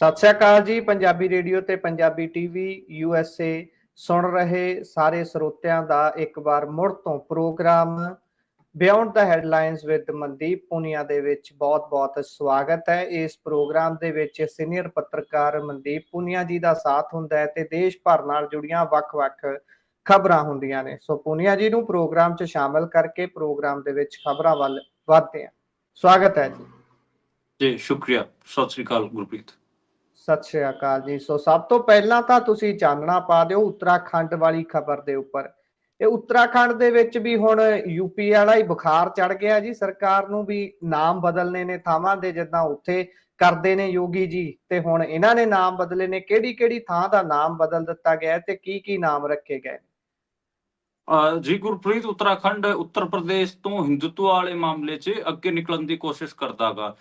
ਸਤਿ ਸ਼੍ਰੀ ਅਕਾਲ ਜੀ, ਪੰਜਾਬੀ ਰੇਡੀਓ ਤੇ ਪੰਜਾਬੀ ਟੀਵੀ ਯੂਐਸਏ ਸੁਣ ਰਹੇ ਸਾਰੇ ਸਰੋਤਿਆਂ ਦਾ ਇੱਕ ਵਾਰ ਮੁੜ ਤੋਂ ਪ੍ਰੋਗਰਾਮ ਬਿਯੋਂਡ ਦਾ ਹੈਡਲਾਈਨਸ ਵਿਦ ਮਨਦੀਪ ਪੁਨੀਆ ਦੇ ਵਿੱਚ ਬਹੁਤ-ਬਹੁਤ ਸਵਾਗਤ ਹੈ। ਇਸ ਪ੍ਰੋਗਰਾਮ ਦੇ ਵਿੱਚ ਸੀਨੀਅਰ ਪੱਤਰਕਾਰ ਮਨਦੀਪ ਪੁਨੀਆ ਜੀ ਦਾ ਸਾਥ ਹੁੰਦਾ ਹੈ ਤੇ ਦੇਸ਼ ਭਰ ਨਾਲ ਜੁੜੀਆਂ ਵੱਖ-ਵੱਖ ਖਬਰਾਂ ਹੁੰਦੀਆਂ ਨੇ। ਸੋ ਪੁਨੀਆ ਜੀ ਨੂੰ ਪ੍ਰੋਗਰਾਮ 'ਚ ਸ਼ਾਮਲ ਕਰਕੇ ਪ੍ਰੋਗਰਾਮ ਦੇ ਵਿੱਚ ਖਬਰਾਂ ਵੱਲ ਵਧਦੇ ਹਾਂ। ਸਵਾਗਤ ਹੈ ਜੀ। ਜੀ, ਸ਼ੁਕਰੀਆ। ਸਤਿ ਸ੍ਰੀ ਅਕਾਲ ਗੁਰਪ੍ਰੀਤ। ਸਤਿ ਸ਼੍ਰੀ ਅਕਾਲ ਜੀ। ਸੋ ਸਭ ਤੋਂ ਪਹਿਲਾਂ ਤਾਂ ਤੁਸੀਂ ਚਾਨਣਾ ਪਾ ਦਿਓ ਉੱਤਰਾਖੰਡ ਵਾਲੀ ਖਬਰ ਦੇ ਉੱਪਰ। ਇਹ ਉੱਤਰਾਖੰਡ ਦੇ ਵਿੱਚ ਵੀ ਹੁਣ ਯੂਪੀ ਵਾਲਾ ਹੀ ਬੁਖਾਰ ਚੜ ਗਿਆ ਜੀ। ਸਰਕਾਰ ਨੂੰ ਵੀ ਨਾਮ ਬਦਲਨੇ ਨੇ ਥਾਵਾਂ ਦੇ, ਜਿੱਦਾਂ ਉੱਥੇ ਕਰਦੇ ਨੇ ਯੋਗੀ ਜੀ। ਤੇ ਹੁਣ ਇਹਨਾਂ ਨੇ ਨਾਮ ਬਦਲੇ ਨੇ। ਕਿਹੜੀ ਕਿਹੜੀ ਥਾਂ ਦਾ ਨਾਮ ਬਦਲ ਦਿੱਤਾ ਗਿਆ ਤੇ ਕੀ ਕੀ ਨਾਮ ਰੱਖੇ ਗਏ ਜੀ ਗੁਰਪ੍ਰੀਤ ਉੱਤਰਾਖੰਡ ਉੱਤਰ ਪ੍ਰਦੇਸ਼ ਤੋਂ ਹਿੰਦੂਤਵ ਵਾਲੇ ਮਾਮਲੇ 'ਚ ਅੱਗੇ ਨਿਕਲਣ ਦੀ ਕੋਸ਼ਿਸ਼ ਕਰਦਾਗਾ।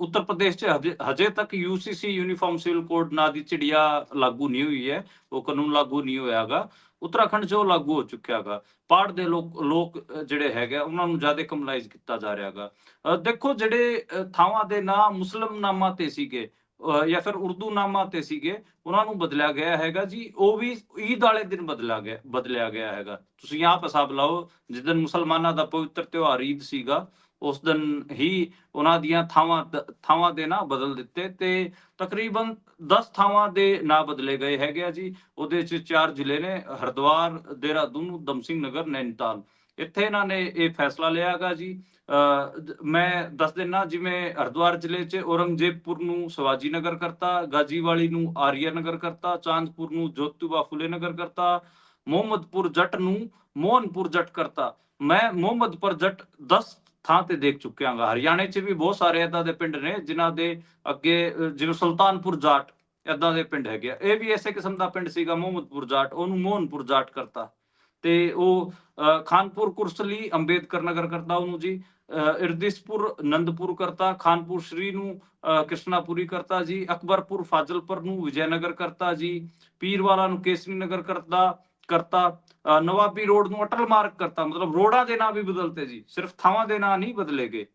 ਉੱਤਰ ਪ੍ਰਦੇਸ਼ 'ਚ ਹਜੇ ਤੱਕ ਯੂਸੀਸੀ ਯੂਨੀਫਾਰਮ ਸਿਵਲ ਕੋਡ ਨਾਂ ਦੀ ਚਿੜੀਆ ਲਾਗੂ ਨਹੀਂ ਹੋਈ ਹੈ। ਉਹ ਕਾਨੂੰਨ ਲਾਗੂ ਨਹੀਂ ਹੋਇਆਗਾ। ਉੱਤਰਾਖੰਡ 'ਚ ਉਹ ਲਾਗੂ ਹੋ ਚੁੱਕਿਆਗਾ। ਪਾੜ ਦੇ ਲੋਕ ਲੋਕ ਜਿਹੜੇ ਹੈਗੇ ਆ, ਉਹਨਾਂ ਨੂੰ ਜ਼ਿਆਦਾ ਕਮਲਾਈਜ਼ ਕੀਤਾ ਜਾ ਰਿਹਾਗਾ। ਅਹ, ਦੇਖੋ ਜਿਹੜੇ ਥਾਵਾਂ ਦੇ ਨਾਂ ਮੁਸਲਮ ਨਾਮਾਂ ਤੇ ਸੀਗੇ ਜਾਂ ਫਿਰ ਉਰਦੂ ਨਾਮਾਂ ਤੇ ਸੀਗੇ, ਉਹਨਾਂ ਨੂੰ ਬਦਲਿਆ ਗਿਆ ਹੈਗਾ ਜੀ, ਉਹ ਵੀ ਈਦ ਵਾਲੇ ਦਿਨ ਬਦਲਿਆ ਗਿਆ ਬਦਲਿਆ ਗਿਆ ਹੈਗਾ। ਤੁਸੀਂ ਆਪ ਹਿਸਾਬ ਲਾਓ, ਜਿਸ ਦਿਨ ਮੁਸਲਮਾਨਾਂ ਦਾ ਪਵਿੱਤਰ ਤਿਉਹਾਰ ਈਦ ਸੀਗਾ, ਉਸ ਦਿਨ ਹੀ ਉਹਨਾਂ ਦੀਆਂ ਥਾਵਾਂ ਥਾਵਾਂ ਦੇ ਨਾਂ ਬਦਲ ਦਿੱਤੇ ਤੇ ਤਕਰੀਬਨ 10 ਥਾਵਾਂ ਦੇ ਨਾਂ ਬਦਲੇ ਗਏ ਹੈਗੇ ਆ ਜੀ। ਉਹਦੇ ਚ ਚਾਰ ਜ਼ਿਲ੍ਹੇ ਨੇ, ਹਰਿਦੁਆਰ, ਦੇਹਰਾਦੂਨ ਉਧਮ ਸਿੰਘ ਨਗਰ, ਨੈਨੀਤਾਲ। ਇੱਥੇ ਇਹਨਾਂ ਨੇ ਇਹ ਫੈਸਲਾ ਲਿਆਗਾ ਜੀ ਮੈਂ ਦੱਸ ਦਿੰਨਾ, ਜਿਵੇਂ ਹਰਿਦੁਆਰ ਜ਼ਿਲ੍ਹੇ 'ਚ ਔਰੰਗਜ਼ੇਬਪੁਰ ਨੂੰ ਸਵਾਜੀ ਨਗਰ ਕਰਤਾ, ਗਾਜੀਵਾਲੀ ਨੂੰ ਆਰੀਆ ਨਗਰ ਕਰਤਾ, ਚਾਂਦਪੁਰ ਨੂੰ ਜੋਤੀਬਾ ਫੁਲੇ ਨਗਰ ਕਰਤਾ, ਮੁਹੰਮਦਪੁਰ ਜੱਟ ਨੂੰ ਮੋਹਨਪੁਰ ਜੱਟ ਕਰਤਾ। ਮੈਂ ਮੁਹੰਮਦਪੁਰ ਜੱਟ 10 ਥਾਂ ਤੇ ਦੇਖ ਚੁੱਕਿਆ ਹਾਂ ਹਰਿਆਣੇ 'ਚ ਵੀ ਬਹੁਤ ਸਾਰੇ ਏਦਾਂ ਦੇ ਪਿੰਡ ਨੇ, ਜਿਨ੍ਹਾਂ ਦੇ ਅੱਗੇ ਜਿਵੇਂ ਸੁਲਤਾਨਪੁਰ ਜਾਟ ਏਦਾਂ ਦੇ ਪਿੰਡ ਹੈਗੇ ਆ। ਇਹ ਵੀ ਇਸੇ ਕਿਸਮ ਦਾ ਪਿੰਡ ਸੀਗਾ, ਮੁਹੰਮਦਪੁਰ ਜਾਟ, ਉਹਨੂੰ ਮੋਹਨਪੁਰ ਜਾਟ ਕਰਤਾ। ਤੇ ਉਹ ਅਹ, ਖਾਨਪੁਰ ਕੁਰਸਲੀ ਅੰਬੇਦਕਰ ਨਗਰ ਕਰਤਾ ਉਹਨੂੰ ਜੀ ਇਰਦਿਸਪੁਰ ਨੰਦਪੁਰ ਕਰਤਾ ਖਾਨਪੁਰ ਸ਼੍ਰੀ ਨੂੰ ਕ੍ਰਿਸ਼ਨਾਪੁਰੀ ਕਰਤਾ ਜੀ ਅਕਬਰਪੁਰ ਫਾਜ਼ਲਪੁਰ ਨੂੰ ਵਿਜੈਨਗਰ ਕਰਤਾ ਜੀ ਪੀਰਵਾਲਾ ਨੂੰ ਕੇਸਰੀ ਨਗਰ ਕਰਤਾ ਕਰਤਾ ਅਹ, ਨਵਾਬੀ ਰੋਡ ਨੂੰ ਅਟਲ ਮਾਰਗ ਕਰਤਾ ਮਤਲਬ ਰੋਡਾਂ ਦੇ ਨਾਂ ਵੀ ਬਦਲਤੇ ਜੀ ਸਿਰਫ ਥਾਵਾਂ ਦੇ ਨਾਂ ਨਹੀਂ ਬਦਲੇ ਗਏ।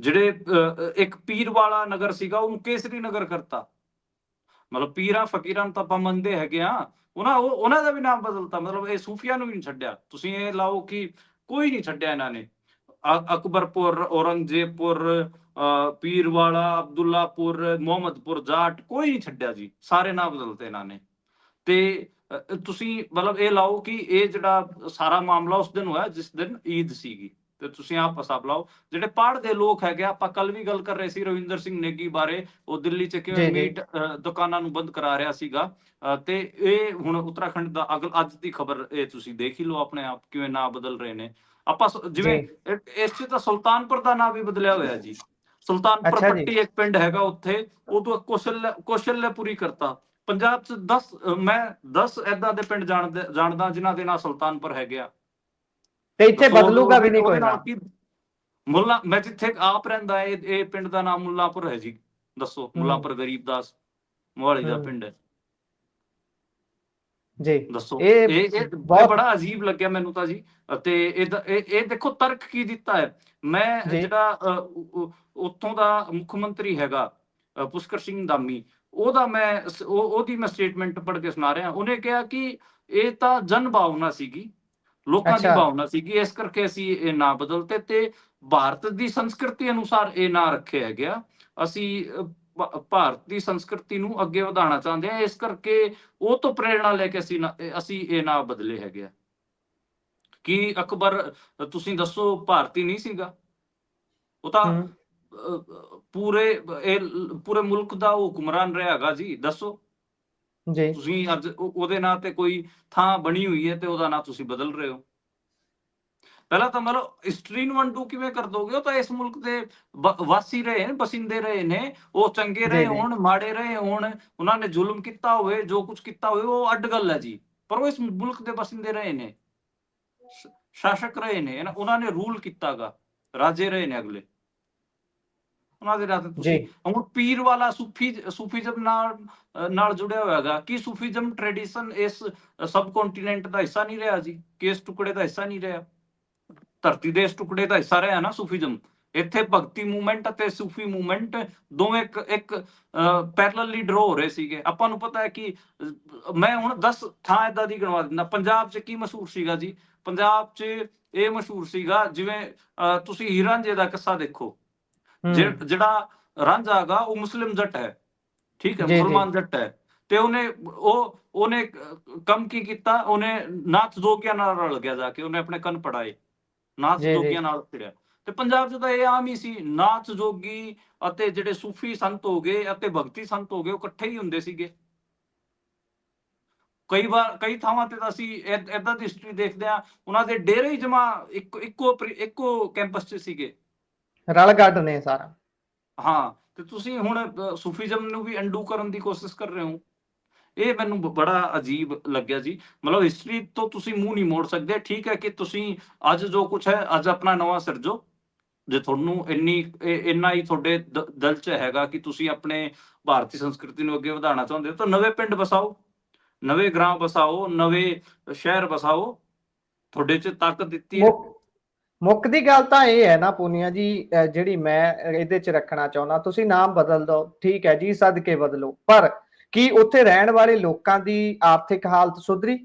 ਜਿਹੜੇ ਅਹ, ਇੱਕ ਪੀਰਵਾਲਾ ਨਗਰ ਸੀਗਾ ਉਹਨੂੰ ਕੇਸਰੀ ਨਗਰ ਕਰਤਾ। ਮਤਲਬ ਪੀਰਾਂ ਫਕੀਰਾਂ ਨੂੰ ਤਾਂ ਆਪਾਂ ਮੰਨਦੇ ਹੈਗੇ ਆ ਉਹਨਾਂ ਉਹਨਾਂ ਦਾ ਵੀ ਨਾਮ ਬਦਲਤਾ ਮਤਲਬ ਇਹ ਸੂਫੀਆਂ ਨੂੰ ਵੀ ਨਹੀਂ ਛੱਡਿਆ। ਤੁਸੀਂ ਇਹ ਲਾਓ ਕਿ ਕੋਈ ਨਹੀਂ ਛੱਡਿਆ ਇਹਨਾਂ ਨੇ। ਅਕਬਰਪੁਰ ਔਰੰਗਜ਼ੇਬਪੁਰ ਅ, ਪੀਰਵਾਲਾ ਅਬਦੁੱਲਾਪੁਰ ਮੁਹੰਮਦਪੁਰ ਜਾਟ ਕੋਈ ਨਹੀਂ ਛੱਡਿਆ ਜੀ। ਸਾਰੇ ਨਾਮ ਬਦਲਤੇ ਇਹਨਾਂ ਨੇ। ਤੇ ਤੁਸੀਂ ਮਤਲਬ ਇਹ ਲਾਓ ਕਿ ਇਹ ਜਿਹੜਾ ਸਾਰਾ ਮਾਮਲਾ ਉਸ ਦਿਨ ਹੋਇਆ ਜਿਸ ਦਿਨ ਈਦ ਸੀਗੀ। ਤੇ ਤੁਸੀਂ ਆਪ ਹਿਸਾਬ ਲਾਓ ਜਿਹੜੇ ਪਹਾੜ ਦੇ ਲੋਕ ਹੈਗੇ ਆਪਾਂ ਕੱਲ ਵੀ ਗੱਲ ਕਰ ਰਹੇ ਸੀ ਰਵਿੰਦਰ ਸਿੰਘ ਨੇਗੀ ਬਾਰੇ। ਉਹ ਦਿੱਲੀ ਚ ਕਿਵੇਂ। ਮੀਟ ਦੁਕਾਨਾਂ ਨੂੰ ਬੰਦ ਕਰਾ ਰਿਹਾ ਸੀਗਾ। ਤੇ ਇਹ ਹੁਣ ਉੱਤਰਾਖੰਡ ਦਾ ਅਗਲ ਅੱਜ ਦੀ ਖਬਰ ਇਹ ਤੁਸੀਂ ਦੇਖ ਹੀ ਲਓ ਆਪਣੇ ਆਪ ਕਿਵੇਂ ਨਾਂ ਬਦਲ ਰਹੇ ਨੇ। ਆਪਾਂ ਜਿਵੇਂ ਇਸ ਚ ਤਾਂ ਸੁਲਤਾਨਪੁਰ ਦਾ ਨਾਂ ਵੀ ਬਦਲਿਆ ਹੋਇਆ ਜੀ। ਸੁਲਤਾਨਪੁਰ। ਪੱਟੀ ਇੱਕ ਪਿੰਡ ਹੈਗਾ ਉੱਥੇ। ਉਹ ਤੋਂ ਕੌਸ਼ਲ ਕੌਸ਼ਲਪੁਰੀ ਕਰਤਾ। ਪੰਜਾਬ ਚ 10 ਮੈਂ 10 ਐਦਾਂ ਦੇ ਪਿੰਡ ਜਾਣਦੇ ਜਾਣਦਾ ਜਿਨ੍ਹਾਂ ਦੇ ਨਾਂ ਸੁਲਤਾਨਪੁਰ ਹੈਗੇ ਆ। ਤੇ ਇੱਥੇ ਬਦਲੂਗਾ ਵੀ ਨਹੀਂ ਕੋਈ ਮੁੱਲਾ ਮੈਂ ਜਿੱਥੇ ਆਪ ਰਹਿੰਦਾ ਇਹ ਇਹ ਪਿੰਡ ਦਾ ਨਾਮ ਮੁੱਲਾਪੁਰ ਹੈ ਜੀ। ਦੱਸੋ ਮੁੱਲਾਪੁਰ ਗਰੀਬਦਾਸ ਮੋਹਾਲੀ ਦਾ। ਪਿੰਡ ਹੈ। ਜੀ। ਦੱਸੋ ਇਹ ਇਹ ਬੜਾ ਅਜੀਬ ਲੱਗਿਆ ਮੈਨੂੰ ਤਾਂ ਜੀ। ਇਹਦਾ- ਇਹ ਇਹ ਦੇਖੋ ਤਰਕ ਕੀ ਦਿੱਤਾ ਹੈ। ਮੈਂ। ਜਿਹੜਾ ਉੱਥੋਂ ਦਾ ਮੁੱਖ ਮੰਤਰੀ ਹੈਗਾ ਪੁਸ਼ਕਰ ਸਿੰਘ ਧਾਮੀ ਉਹਦਾ ਮੈਂ ਉਹਦੀ ਮੈਂ ਸਟੇਟਮੈਂਟ ਪੜ੍ਹ ਕੇ ਸੁਣਾ ਰਿਹਾ। ਉਹਨੇ ਕਿਹਾ ਕਿ ਇਹ ਤਾਂ ਜਨ ਭਾਵਨਾ ਸੀਗੀ। ਲੋਕਾਂ ਦੀ। ਭਾਵਨਾ ਸੀਗੀ ਇਸ ਕਰਕੇ ਅਸੀਂ ਇਹ ਨਾਂ ਬਦਲਤੇ ਤੇ ਭਾਰਤ ਦੀ ਸੰਸਕ੍ਰਿਤੀ ਅਨੁਸਾਰ ਇਹ ਨਾਂ ਰੱਖੇ ਹੈਗੇ ਆ ਅਸੀਂ ਭਾਰਤ ਦੀ ਸੰਸਕ੍ਰਿਤੀ ਨੂੰ ਅੱਗੇ ਵਧਾਉਣਾ ਚਾਹੁੰਦੇ ਆ ਇਸ ਕਰਕੇ ਉਹ ਤੋਂ ਪ੍ਰੇਰਣਾ ਲੈ ਕੇ ਅਸੀਂ ਅਸੀਂ ਇਹ ਨਾਂ ਬਦਲੇ ਹੈਗੇ ਆ ਕੀ ਅਕਬਰ ਤੁਸੀਂ ਦੱਸੋ ਭਾਰਤੀ ਨਹੀਂ ਸੀਗਾ? ਉਹ ਤਾਂ ਪੂਰੇ ਇਹ ਪੂਰੇ ਮੁਲਕ ਦਾ ਉਹ ਹੁਕਮਰਾਨ ਰਿਹਾ ਹੈਗਾ ਜੀ ਦੱਸੋ। ਜੀ। ਤੁਸੀਂ ਅੱਜ ਉਹ- ਉਹਦੇ ਨਾਂ ਤੇ ਕੋਈ ਥਾਂ ਬਣੀ ਹੋਈ ਹੈ ਤੇ ਉਹਦਾ ਨਾਂ ਤੁਸੀਂ ਬਦਲ ਰਹੇ ਹੋ। ਪਹਿਲਾਂ ਤਾਂ ਮਤਲਬ ਹਿਸਟਰੀ ਨੂੰ ਅਨਡੂ ਕਿਵੇਂ ਕਰ ਦੋਗੇ? ਉਹ ਤਾਂ ਇਸ ਮੁਲਕ ਦੇ ਵਾਸੀ ਰਹੇ ਨੇ ਬਸਿੰਦੇ ਰਹੇ ਨੇ। ਉਹ ਚੰਗੇ ਰਹੇ ਜੀ, ਜੀ। ਹੋਣ ਮਾੜੇ ਰਹੇ ਹੋਣ ਉਹਨਾਂ ਨੇ ਜ਼ੁਲਮ ਕੀਤਾ ਹੋਵੇ ਜੋ ਕੁਝ ਕੀਤਾ ਹੋਵੇ ਉਹ ਅੱਡ ਗੱਲ ਹੈ ਜੀ। ਪਰ ਉਹ ਇਸ ਮੁਲਕ ਦੇ ਬਸਿੰਦੇ ਰਹੇ ਨੇ। ਸ਼- ਸ਼ਾਸਕ ਰਹੇ ਨੇ ਨਾ, ਉਹਨਾਂ ਨੇ ਰੂਲ ਕੀਤਾਗਾ। ਰਾਜੇ ਰਹੇ ਨੇ ਅਗਲੇ। ਉਹਨਾਂ ਦੇ ਨਾਲ ਤੁਸੀਂ ਜੀ। ਹੁਣ ਪੀਰ ਵਾਲਾ ਸੂਫੀ ਸੂਫੀਜ਼ਮ ਨਾਲ ਨਾਲ ਜੁੜਿਆ ਹੋਇਆ ਹੈਗਾ। ਕੀ ਸੂਫੀਜ਼ਮ ਟ੍ਰੈਡੀਸ਼ਨ ਇਸ ਸਬ ਕੰਟੀਨੈਂਟ ਦਾ ਹਿੱਸਾ ਨਹੀਂ ਰਿਹਾ ਜੀ? ਕਿ ਇਸ ਟੁਕੜੇ ਦਾ ਹਿੱਸਾ ਨਹੀਂ ਰਿਹਾ? ਧਰਤੀ ਦੇ ਇਸ ਟੁਕੜੇ ਦਾ ਹਿੱਸਾ ਰਿਹਾ ਨਾ ਸੂਫੀਜ਼ਮ। ਇੱਥੇ ਭਗਤੀ ਮੂਵਮੈਂਟ ਅਤੇ ਸੂਫੀ ਮੂਵਮੈਂਟ ਦੋਵੇਂ ਇੱਕ ਇੱਕ ਪੈਰਲਲੀ ਡਰੋ ਹੋ ਰਹੇ ਸੀਗੇ। ਆਪਾਂ ਨੂੰ ਪਤਾ ਹੈ ਕਿ ਮੈਂ ਹੁਣ 10 ਥਾਂ ਇਦਾਂ ਦੀ ਗਣਵਾ ਦਿੰਦਾ। ਪੰਜਾਬ 'ਚ ਕੀ ਮਸ਼ਹੂਰ ਸੀਗਾ ਜੀ? ਪੰਜਾਬ 'ਚ ਇਹ ਮਸ਼ਹੂਰ ਸੀਗਾ ਜਿਵੇਂ ਤੁਸੀਂ ਹੀਰਾਂ ਜੀ ਦਾ ਕਿੱਸਾ ਦੇਖੋ। ਜਿਹੜਾ ਰਾਂਝਾ ਹੈਗਾ ਉਹ ਮੁਸਲਿਮ ਜੱਟ ਹੈ। ਠੀਕ ਹੈ। ਮੁਸਲਮਾਨ ਜੱਟ ਹੈ। ਤੇ ਉਹਨੇ ਉਹ ਉਹਨੇ ਕੰਮ ਕੀ ਕੀਤਾ? ਉਹਨੇ ਨਾਥ ਜੋਗੀਆਂ ਨਾਲ ਰਲ ਗਿਆ ਜਾ ਕੇ। ਉਹਨੇ ਆਪਣੇ ਕੰਨ ਪੜਾਏ। ਨਾਥ। ਜੋਗੀਆਂ ਨਾਲ ਫਿਰਿਆ। ਤੇ ਪੰਜਾਬ 'ਚ ਤਾਂ ਇਹ ਆਮ ਹੀ ਸੀ। ਨਾਥ ਜੋਗੀ ਅਤੇ ਜਿਹੜੇ ਸੂਫੀ ਸੰਤ ਹੋ ਗਏ ਅਤੇ ਭਗਤੀ ਸੰਤ ਹੋ ਗਏ ਉਹ ਇਕੱਠੇ ਹੀ ਹੁੰਦੇ ਸੀਗੇ। ਕਈ ਵਾਰ ਕਈ ਥਾਵਾਂ ਤੇ ਤਾਂ ਅਸੀਂ ਇਦਾਂ ਦੀ ਹਿਸਟਰੀ ਦੇਖਦੇ ਆ ਉਹਨਾਂ ਦੇ ਡੇਰੇ ਹੀ ਜਮਾ ਇੱਕੋ ਇੱਕੋ ਇੱਕੋ ਕੈਂਪਸ 'ਚ ਸੀਗੇ। ਰਲ ਗੱਡ ਨੇ ਸਾਰਾ। ਹਾਂ ਤੇ ਤੁਸੀਂ ਹੁਣ ਸੂਫੀਜ਼ਮ ਨੂੰ ਵੀ ਅੰਡੂ ਕਰਨ ਦੀ ਕੋਸ਼ਿਸ਼ ਕਰ ਰਹੇ ਹੋ। ਇਹ ਮੈਨੂੰ ਬੜਾ ਅਜੀਬ ਲੱਗਿਆ ਜੀ। ਮਤਲਬ ਹਿਸਟਰੀ ਤੋਂ ਤੁਸੀਂ ਮੂੰਹ ਨਹੀਂ ਮੋੜ ਸਕਦੇ। ਠੀਕ ਹੈ ਕਿ ਤੁਸੀਂ ਅੱਜ ਜੋ ਕੁਝ ਹੈ ਅੱਜ ਆਪਣਾ ਨਵਾਂ ਸਿਰਜੋ ਜੇ। ਤੁਹਾਨੂੰ ਇੰਨੀ ਇੰਨਾ ਹੀ ਤੁਹਾਡੇ ਦਿਲ 'ਚ ਹੈਗਾ ਕਿ ਤੁਸੀਂ ਆਪਣੇ ਭਾਰਤੀ ਸੰਸਕ੍ਰਿਤੀ ਨੂੰ ਅੱਗੇ ਵਧਾਉਣਾ ਚਾਹੁੰਦੇ ਹੋ ਤਾਂ ਨਵੇਂ ਪਿੰਡ ਵਸਾਓ। ਨਵੇਂ ਗ੍ਰਾਮ ਵਸਾਓ ਨਵੇਂ ਸ਼ਹਿਰ ਵਸਾਓ। ਤੁਹਾਡੇ 'ਚ ਤਾਕਤ ਦਿੱਤੀ ਹੈ। ਮੁੱਖ ਦੀ ਗੱਲ ਤਾਂ ਇਹ ਹੈ ਨਾ ਪੂਨੀਆ ਜੀ ਜਿਹੜੀ ਮੈਂ ਇਹਦੇ ਚ ਰੱਖਣਾ ਚਾਹੁੰਦਾ ਤੁਸੀਂ ਨਾਮ ਬਦਲ ਦਿਓ ਠੀਕ ਹੈ ਜੀ ਸਦਕੇ ਬਦਲੋ ਪਰ ਕੀ ਉੱਥੇ ਰਹਿਣ ਵਾਲੇ ਲੋਕਾਂ ਦੀ ਆਰਥਿਕ ਹਾਲਤ ਸੁਧਰੀ?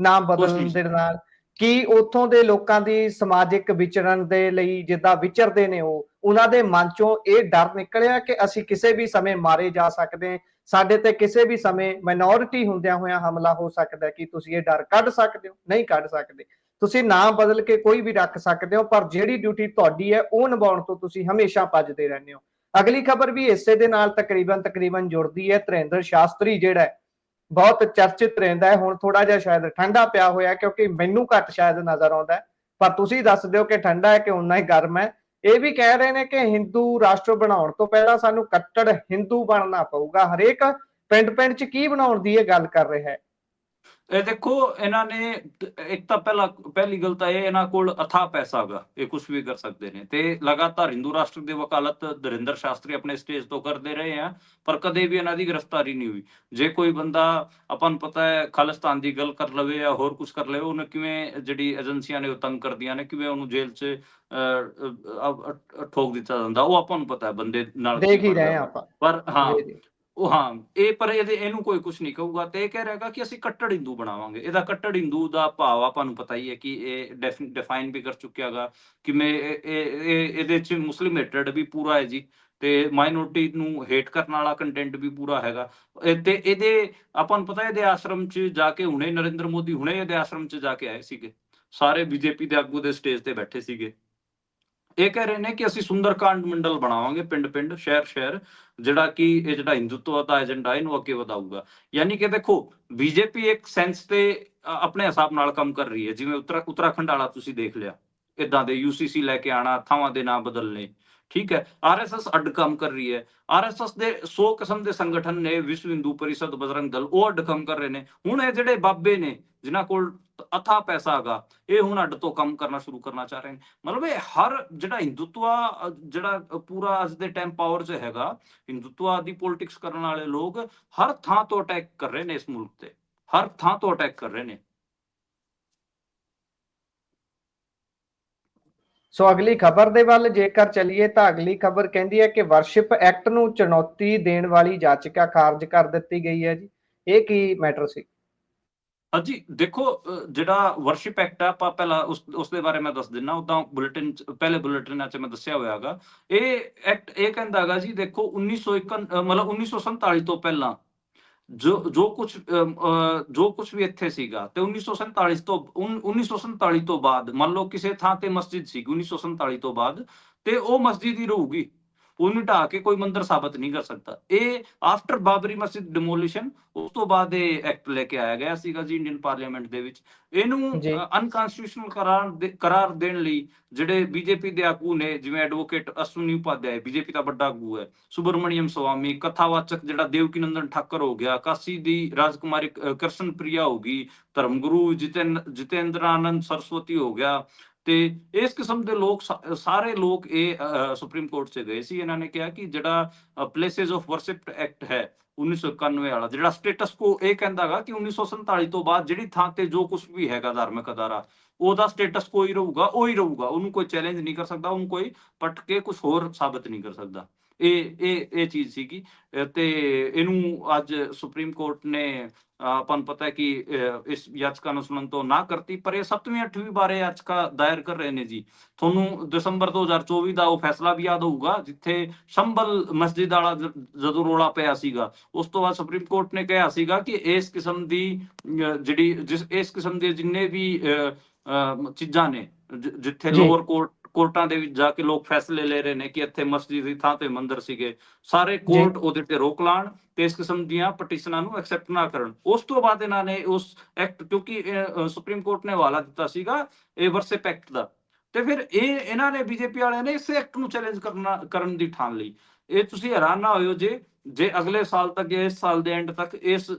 ਨਾਮ ਬਦਲਣ। ਦੇ ਨਾਲ ਕੀ ਉੱਥੋਂ ਦੇ ਲੋਕਾਂ ਦੀ ਸਮਾਜਿਕ ਵਿਚਰਨ ਦੇ ਲਈ ਜਿੱਦਾਂ ਵਿਚਰਦੇ ਨੇ ਉਹ ਉਹਨਾਂ ਦੇ ਮਨ ਚੋਂ ਇਹ ਡਰ ਨਿਕਲਿਆ ਕਿ ਅਸੀਂ ਕਿਸੇ ਵੀ ਸਮੇਂ ਮਾਰੇ ਜਾ ਸਕਦੇ ਸਾਡੇ ਤੇ ਕਿਸੇ ਵੀ ਸਮੇਂ ਮਾਈਨੋਰਿਟੀ ਹੁੰਦਿਆਂ ਹੋਇਆਂ ਹਮਲਾ ਹੋ ਸਕਦਾ ਕਿ ਤੁਸੀਂ ਇਹ ਡਰ ਕੱਢ ਸਕਦੇ ਹੋ? ਨਹੀਂ ਕੱਢ ਸਕਦੇ। ਤੁਸੀਂ ਨਾਮ ਬਦਲ ਕੇ ਕੋਈ ਵੀ ਰੱਖ ਸਕਦੇ ਹੋ, ਪਰ ਜਿਹੜੀ ਡਿਊਟੀ ਤੁਹਾਡੀ ਹੈ, ਉਹ ਨਿਭਾਉਣ ਤੋਂ ਤੁਸੀਂ ਹਮੇਸ਼ਾ ਭੱਜਦੇ ਰਹਿੰਦੇ ਹੋ। ਅਗਲੀ ਖਬਰ ਵੀ ਇਸੇ ਦੇ ਨਾਲ ਤਕਰੀਬਨ ਤਕਰੀਬਨ ਜੁੜਦੀ ਹੈ। ਤ੍ਰਿੰਦਰ ਸ਼ਾਸਤਰੀ ਜਿਹੜਾ ਹੈ, ਬਹੁਤ ਚਰਚਿਤ ਰਹਿੰਦਾ ਹੈ। ਹੁਣ ਥੋੜਾ ਜਿਹਾ ਸ਼ਾਇਦ ਠੰਡਾ ਪਿਆ ਹੋਇਆ, ਕਿਉਂਕਿ ਮੈਨੂੰ ਘੱਟ ਸ਼ਾਇਦ ਨਜ਼ਰ ਆਉਂਦਾ ਹੈ। ਪਰ ਤੁਸੀਂ ਦੱਸ ਦਿਓ ਕਿ ਠੰਡਾ ਹੈ ਕਿ ਉਨਾ ਹੀ ਗਰਮ ਹੈ। ਇਹ ਵੀ ਕਹਿ ਰਹੇ ਨੇ ਕਿ ਹਿੰਦੂ ਰਾਸ਼ਟਰ ਬਣਾਉਣ ਤੋਂ ਪਹਿਲਾਂ ਸਾਨੂੰ ਕੱਟੜ ਹਿੰਦੂ ਬਣਨਾ ਪਊਗਾ। ਹਰੇਕ ਪਿੰਡ ਪਿੰਡ 'ਚ ਕੀ ਬਣਾਉਣ ਦੀ ਇਹ ਗੱਲ ਕਰ ਰਿਹਾ ਹੈ? ਇਹ ਦੇਖੋ ਇਹਨਾਂ ਨੇ ਇੱਕ ਤਾਂ ਪਹਿਲਾ ਪਹਿਲੀ ਗੱਲ ਤਾਂ ਇਹ ਇਹਨਾਂ ਕੋਲ ਅਥਾ ਪੈਸਾ ਹੈਗਾ ਇਹ ਕੁਝ ਵੀ ਕਰ ਸਕਦੇ ਨੇ। ਤੇ ਲਗਾਤਾਰ ਹਿੰਦੂ ਰਾਸ਼ਟਰ ਦੀ ਵਕਾਲਤ ਦਰਿੰਦਰ ਸ਼ਾਸਤਰੀ ਆਪਣੇ ਸਟੇਜ ਤੋਂ ਕਰਦੇ ਰਹੇ ਆ ਪਰ ਕਦੇ ਵੀ ਇਹਨਾਂ ਦੀ ਗ੍ਰਿਫਤਾਰੀ ਨਹੀਂ ਹੋਈ। ਜੇ ਕੋਈ ਬੰਦਾ ਆਪਾਂ ਨੂੰ ਪਤਾ ਹੈ ਖਾਲਿਸਤਾਨ ਦੀ ਗੱਲ ਕਰ ਲਵੇ ਜਾਂ ਹੋਰ ਕੁਝ ਕਰ ਲਵੇ ਉਹਨੂੰ ਕਿਵੇਂ ਜਿਹੜੀ ਏਜੰਸੀਆਂ ਨੇ ਉਹ ਤੰਗ ਕਰਦੀਆਂ ਨੇ ਕਿਵੇਂ ਉਹਨੂੰ ਜੇਲ੍ਹ 'ਚ ਠੋਕ ਦਿੱਤਾ ਜਾਂਦਾ ਉਹ ਆਪਾਂ ਨੂੰ ਪਤਾ ਹੈ ਬੰਦੇ ਨਾਲ ਦੇਖ ਹੀ ਰਹੇ ਆਪਾਂ। ਪਰ ਹਾਂ। ਉਹ ਹਾਂ, ਇਹ ਪਰ ਇਹਦੇ, ਇਹਨੂੰ ਕੋਈ ਕੁਝ ਨਹੀਂ ਕਹੂਗਾ ਤੇ ਇਹ ਕਹਿ ਰਿਹਾਗਾ ਕਿ ਅਸੀਂ ਕੱਟੜ ਹਿੰਦੂ ਬਣਾਵਾਂਗੇ। ਇਹਦਾ ਕੱਟੜ ਹਿੰਦੂ ਦਾ ਭਾਵ ਆਪਾਂ ਨੂੰ ਪਤਾ ਹੀ ਹੈ ਕਿ ਇਹ ਡਿਫਾਈਨ ਵੀ ਕਰ ਚੁੱਕਿਆਗਾ ਕਿ ਮੈਂ ਇਹਦੇ ਚ ਮੁਸਲਿਮ ਹੇਟਡ ਵੀ ਪੂਰਾ ਹੈ ਜੀ ਤੇ ਮਾਈਨੋਰਿਟੀ ਨੂੰ ਹੇਟ ਕਰਨ ਵਾਲਾ ਕੰਟੈਂਟ ਵੀ ਪੂਰਾ ਹੈਗਾ। ਤੇ ਇਹਦੇ, ਆਪਾਂ ਨੂੰ ਪਤਾ ਇਹਦੇ ਆਸ਼ਰਮ ਚ ਜਾ ਕੇ ਹੁਣੇ ਨਰਿੰਦਰ ਮੋਦੀ ਹੁਣੇ ਇਹਦੇ ਆਸ਼ਰਮ ਚ ਜਾ ਕੇ ਆਏ ਸੀਗੇ। ਸਾਰੇ ਬੀਜੇਪੀ ਦੇ ਆਗੂ ਦੇ ਸਟੇਜ ਤੇ ਬੈਠੇ ਸੀਗੇ। ਇਹ ਕਹਿ ਰਹੇ ਨੇ ਕਿ ਅਸੀਂ ਸੁੰਦਰਕਾਂਡ ਮੰਡਲ ਬਣਾਵਾਂਗੇ ਪਿੰਡ ਪਿੰਡ ਸ਼ਹਿਰ ਸ਼ਹਿਰ ਜਿਹੜਾ ਕਿ ਇਹ ਜਿਹੜਾ ਹਿੰਦੂਤਵ ਦਾ ਏਜੰਡਾ, ਇਹਨੂੰ ਅੱਗੇ ਵਧਾਊਗਾ। ਯਾਨੀ ਕਿ ਦੇਖੋ, ਬੀਜੇਪੀ ਇੱਕ ਸੈਂਸ ਤੇ ਆਪਣੇ ਹਿਸਾਬ ਨਾਲ ਕੰਮ ਕਰ ਰਹੀ ਹੈ। ਜਿਵੇਂ ਉੱਤਰਾਖੰਡ ਵਾਲਾ ਤੁਸੀਂ ਦੇਖ ਲਿਆ, ਇਦਾਂ ਦੇ ਯੂਸੀਸੀ ਲੈ ਕੇ ਆਣਾ ਥਾਵਾਂ ਦੇ ਨਾਂ ਬਦਲਨੇ, ਠੀਕ ਹੈ? ਆਰਐਸਐਸ ਅੱਡ ਕੰਮ ਕਰ ਰਹੀ ਹੈ। ਆਰਐਸਐਸ ਦੇ 100 ਕਿਸਮ ਦੇ ਸੰਗਠਨ ਨੇ, ਵਿਸ਼ਵ ਹਿੰਦੂ ਪਰਿਸ਼ਦ, ਬਜਰੰਗ ਦਲ, ਉਹ ਅੱਡ ਕੰਮ ਕਰ ਰਹੇ ਨੇ। ਹੁਣ ਇਹ ਜਿਹੜੇ ਬਾਬੇ ਨੇ, ਜਿਨ੍ਹਾਂ ਕੋਲ ਅਥਾ ਪੈਸਾ ਹੈਗਾ, ਇਹ ਹੁਣ ਅੱਡ ਤੋਂ ਕੰਮ ਕਰਨਾ ਸ਼ੁਰੂ ਕਰਨਾ ਚਾਹ ਰਹੇ ਨੇ। ਮਤਲਬ ਇਹ ਹਰ ਜਿਹੜਾ ਹਿੰਦੂਤਵਾ, ਜਿਹੜਾ ਪੂਰਾ ਅੱਜ ਦੇ ਟਾਈਮ ਪਾਵਰ 'ਚ ਹੈਗਾ, ਹਿੰਦੂਤਵਾ ਦੀ ਪੋਲਿਟਿਕਸ ਕਰਨ ਵਾਲੇ ਲੋਕ ਹਰ ਥਾਂ ਤੋਂ ਅਟੈਕ ਕਰ ਰਹੇ ਨੇ ਇਸ ਮੁਲਕ ਤੇ। ਹਰ ਥਾਂ ਤੋਂ ਅਟੈਕ ਕਰ ਰਹੇ ਨੇ। ਸੋ ਅਗਲੀ ਖਬਰ ਦੇ ਵੱਲ ਜੇਕਰ ਚਲੀਏ ਤਾਂ ਅਗਲੀ ਖਬਰ ਕਹਿੰਦੀ ਹੈ ਕਿ ਵਰਸ਼ਿਪ ਐਕਟ ਨੂੰ ਚੁਣੌਤੀ ਦੇਣ ਵਾਲੀ ਯਾਚਿਕਾ ਖਾਰਜ ਕਰ ਦਿੱਤੀ ਗਈ ਹੈ ਜੀ। ਇਹ ਕੀ ਮੈਟਰ ਸੀ? ਹਾਂਜੀ ਦੇਖੋ ਜਿਹੜਾ ਵਰਸ਼ਿਪ ਐਕਟ ਆ ਆਪਾਂ ਪਹਿਲਾਂ ਉਸ ਉਸ ਦੇ ਬਾਰੇ ਮੈਂ ਦੱਸ ਦਿੰਨਾ ਉਦਾਂ ਬੁਲੇਟਿਨ ਪਹਿਲੇ ਬੁਲੇਟਿਨਾਂ 'ਚ ਮੈਂ ਦੱਸਿਆ ਹੋਇਆ ਹੈਗਾ। ਇਹ ਐਕਟ ਇਹ ਕਹਿੰਦਾ ਹੈਗਾ ਜੀ ਦੇਖੋ 1901 ਅ, ਮਤਲਬ 1947 ਤੋਂ ਪਹਿਲਾਂ ਜੋ ਜੋ ਕੁਝ ਜੋ ਕੁਝ ਵੀ ਇੱਥੇ ਸੀਗਾ ਤੇ 1947 ਤੋਂ ਉਨ- 1947 ਤੋਂ ਬਾਅਦ ਮੰਨ ਲਓ ਕਿਸੇ ਥਾਂ ਤੇ ਮਸਜਿਦ ਸੀ 1947 ਤੋਂ ਬਾਅਦ ਤੇ ਉਹ ਮਸਜਿਦ ਹੀ ਰਹੂਗੀ। ਉਹਨੂੰ ਢਾਹ ਕੇ ਕੋਈ ਮੰਦਰ ਸਾਬਤ ਨਹੀਂ ਕਰ ਸਕਦਾ ਇਹ ਆਫਟਰ ਬਾਬਰੀ ਮਸਜਿਦ ਡਿਮੋਲੀਸ਼ਨ ਉਸ ਤੋਂ ਬਾਅਦ ਇਹ ਐਕਟ ਲੈ ਕੇ ਆਇਆ ਗਿਆ ਸੀਗਾ ਜੀ ਇੰਡੀਅਨ ਪਾਰਲੀਮੈਂਟ ਦੇ ਵਿੱਚ ਇਹਨੂੰ। ਅਨਕਨਸਟੀਟਿਊਸ਼ਨਲ ਕਰਾਰ ਦੇਣ ਲਈ ਜਿਹੜੇ ਬੀਜੇਪੀ ਦੇ ਆਗੂ ਨੇ ਜਿਵੇਂ ਐਡਵੋਕੇਟ ਅਸ਼ਵਨੀ ਉਪਾਧਿਆਏ ਬੀਜੇਪੀ ਦਾ ਵੱਡਾ ਆਗੂ ਹੈ ਸੁਬਰਮਣੀਅਮ ਸਵਾਮੀ ਕਥਾਵਾਚਕ ਜਿਹੜਾ ਦੇਵਕੀ ਨੰਦਨ ਠਾਕਰ ਹੋ ਗਿਆ ਕਾਸੀ ਦੀ ਰਾਜਕੁਮਾਰੀ ਕ੍ਰਿਸ਼ਨ ਪ੍ਰਿਆ ਹੋ ਗਈ ਧਰਮਗੁਰੂ ਜਿਤੇਨ ਜਿਤੇਂਦਰ ਆਨੰਦ ਸਰਸਵਤੀ ਹੋ ਗਿਆ ਤੇ ਇਸ ਕਿਸਮ ਦੇ ਲੋਕ ਸਾਰੇ ਲੋਕ ਇਹ ਸੁਪਰੀਮ ਕੋਰਟ 'ਚ ਗਏ ਸੀ। ਇਹਨਾਂ ਨੇ ਕਿਹਾ ਕਿ ਜਿਹੜਾ ਪਲੇਸਸ ਆਫ ਵਰਸ਼ਿਪ ਐਕਟ ਹੈ 1991 ਵਾਲਾ, ਜਿਹੜਾ ਸਟੇਟਸ ਕੋ ਇਹ ਕਹਿੰਦਾਗਾ ਕਿ 1947 ਤੋਂ ਬਾਅਦ ਜਿਹੜੀ ਥਾਂ ਤੇ ਜੋ ਕੁਝ ਵੀ ਹੈਗਾ ਧਾਰਮਿਕ ਅਦਾਰਾ, ਉਹਦਾ ਸਟੇਟਸ ਕੋਈ ਰਹੂਗਾ, ਉਹ ਹੀ ਰਹੂਗਾ। ਉਹਨੂੰ ਕੋਈ ਚੈਲੰਜ ਨਹੀਂ ਕਰ ਸਕਦਾ, ਉਹਨੂੰ ਕੋਈ ਪਟ ਕੇ ਕੁਝ ਹੋਰ ਸਾਬਤ ਨਹੀਂ ਕਰ ਸਕਦਾ। ਇਹ ਇਹ ਇਹ ਚੀਜ਼ ਸੀਗੀ। ਤੇ ਇਹਨੂੰ ਅੱਜ ਸੁਪਰੀਮ ਕੋਰਟ ਨੇ ਪਤਾ ਹੈ ਕਿ ਅਹ ਇਸ ਯਾਚਕਾ ਨੂੰ ਸੁਣਨ ਤੋਂ ਨਾ ਕਰਤੀ ਪਰ ਇਹ 7ਵੀਂ 8ਵੀਂ ਬਾਰੇ ਯਾਚਕਾ ਦਾਇਰ ਕਰ ਰਹੇ ਨੇ ਜੀ ਤੁਹਾਨੂੰ ਦਸੰਬਰ 2024 ਦਾ ਉਹ ਫੈਸਲਾ ਵੀ ਯਾਦ ਹੋਊਗਾ ਜਿੱਥੇ ਸ਼ੰਬਲ ਮਸਜਿਦ ਵਾਲਾ ਜਦੋਂ ਰੋਲਾ ਪਿਆ ਸੀਗਾ ਉਸ ਤੋਂ ਬਾਅਦ ਸੁਪਰੀਮ ਕੋਰਟ ਨੇ ਕਿਹਾ ਸੀਗਾ ਕਿ ਇਸ ਕਿਸਮ ਦੀ ਜਿਹੜੀ ਜਿਸ ਇਸ ਕਿਸਮ ਦੇ ਜਿੰਨੇ ਵੀ ਚੀਜ਼ਾਂ ਨੇ ਜਿੱਥੇ। ਲੋਅਰ ਕੋਰਟ ਕੋਰਟਾਂ ਦੇ ਵਿੱਚ ਜਾ ਕੇ ਲੋਕ ਫੈਸਲੇ ਲੈ ਰਹੇ ਨੇ ਕਿ ਇੱਥੇ ਮਸਜਿਦ ਦੀ ਥਾਂ ਤੇ ਮੰਦਿਰ ਸੀਗੇ। ਸਾਰੇ ਕੋਰਟ ਉਹਦੇ ਤੇ ਰੋਕ ਲਾਣ ਤੇ ਇਸ ਕਿਸਮ ਦੀਆਂ ਪਟੀਸ਼ਨਾਂ ਨੂੰ ਐਕਸੈਪਟ ਨਾ ਕਰਨ। ਉਸ ਤੋਂ ਬਾਅਦ ਇਹਨਾਂ ਨੇ ਉਸ ਐਕਟ ਕਿਉਂਕਿ ਸੁਪਰੀਮ ਕੋਰਟ ਨੇ ਹਵਾਲਾ ਦਿੱਤਾ ਸੀਗਾ ਇਹ ਵਰਸੇਪ ਐਕਟ ਦਾ। ਤੇ ਫਿਰ ਇਹ ਇਹਨਾਂ ਨੇ ਬੀਜੇਪੀ ਵਾਲਿਆਂ ਨੇ ਇਸ ਐਕਟ ਨੂੰ ਚੈਲੰਜ ਕਰਨਾ ਕਰਨ ਦੀ ਠਾਣ ਲਈ। ਇਹ ਤੁਸੀਂ ਹੈਰਾਨ ਨਾ ਹੋਇਓ ਜੇ ਜੇ ਅਗਲੇ ਸਾਲ ਤੱਕ ਜਾਂ ਇਸ ਸਾਲ ਦੇ ਐਂਡ ਤੱਕ ਇਸ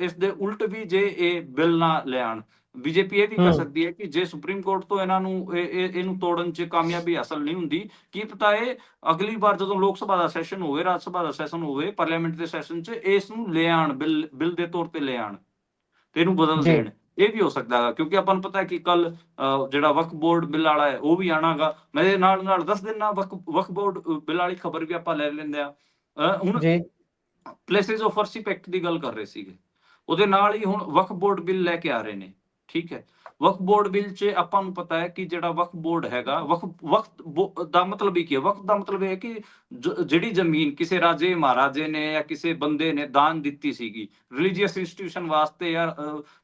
ਇਸ ਦੇ ਉਲਟ ਵੀ ਜੇ ਇਹ ਬਿੱਲ ਨਾ ਲਿਆਣ ਬੀਜੇਪੀ ਇਹ ਵੀ ਕਰ ਹਮ। ਸਕਦੀ ਹੈ ਕਿ ਜੇ ਸੁਪਰੀਮ ਕੋਰਟ ਤੋਂ ਇਹਨਾਂ ਨੂੰ ਇਹ- ਇਹ- ਇਹਨੂੰ ਤੋੜਨ 'ਚ ਕਾਮਯਾਬੀ ਹਾਸਲ ਨਹੀਂ ਹੁੰਦੀ ਕੀ ਪਤਾ ਇਹ ਅਗਲੀ ਵਾਰ ਜਦੋਂ ਲੋਕ ਸਭਾ ਦਾ ਸੈਸ਼ਨ ਹੋਵੇ ਰਾਜ ਸਭਾ ਦਾ ਸੈਸ਼ਨ ਹੋਵੇ ਪਾਰਲੀਮੈਂਟ ਦੇ ਸੈਸ਼ਨ 'ਚ ਇਸ ਨੂੰ ਲੈ ਆਣ ਬਿੱਲ ਬਿੱਲ ਦੇ ਤੌਰ ਤੇ ਲੈ ਆਣ ਤੇ ਇਹਨੂੰ ਬਦਲ। ਦੇਣ ਇਹ ਵੀ ਹੋ ਸਕਦਾ ਹੈ ਕਿਉਂਕਿ ਆਪਾਂ ਨੂੰ ਪਤਾ ਹੈ ਕਿ ਕੱਲ ਜਿਹੜਾ ਵਕਫ ਬੋਰਡ ਬਿੱਲ ਵਾਲਾ ਹੈ ਉਹ ਵੀ ਆਣਾਗਾ। ਮੈਂ ਇਹਦੇ ਨਾਲ ਨਾਲ ਦੱਸ ਦਿੰਨਾ ਵਕਫ ਵਕਫ ਬੋਰਡ ਬਿੱਲ ਵਾਲੀ ਖਬਰ ਵੀ ਆਪਾਂ ਲੈ ਲੈਂਦੇ ਆ ਹੁਣ ਜੀ। ਪਲੇਸਿਸ ਆਫ ਵਰਸ਼ਿਪ ਐਕਟ ਦੀ ਗੱਲ ਕਰ ਰਹੇ ਸੀਗੇ। ਉਹਦੇ ਨਾਲ ਹੀ ਹੁਣ ਵਕਫ ਬੋਰਡ ਬਿੱਲ ਲੈ ਕੇ ਆ ਰਹੇ ਨੇ। ਠੀਕ ਹੈ। ਵਕਫ ਬੋਰਡ ਬਿੱਲ 'ਚ ਆਪਾਂ ਨੂੰ ਪਤਾ ਹੈ ਕਿ ਜਿਹੜਾ ਵਕਫ ਬੋਰਡ ਹੈਗਾ ਵਕਫ ਵਕਤ ਦਾ ਮਤਲਬ ਹੀ ਕੀ ਹੈ? ਵਕਤ ਦਾ ਮਤਲਬ ਇਹ ਹੈ ਕਿ ਜਿਹੜੀ ਜ਼ਮੀਨ ਕਿਸੇ ਰਾਜੇ ਮਹਾਰਾਜੇ ਨੇ ਜਾਂ ਕਿਸੇ ਬੰਦੇ ਨੇ ਦਾਨ ਦਿੱਤੀ ਸੀਗੀ ਰਿਲੀਜੀਅਸ ਇੰਸਟੀਟਿਊਸ਼ਨ ਵਾਸਤੇ ਜਾਂ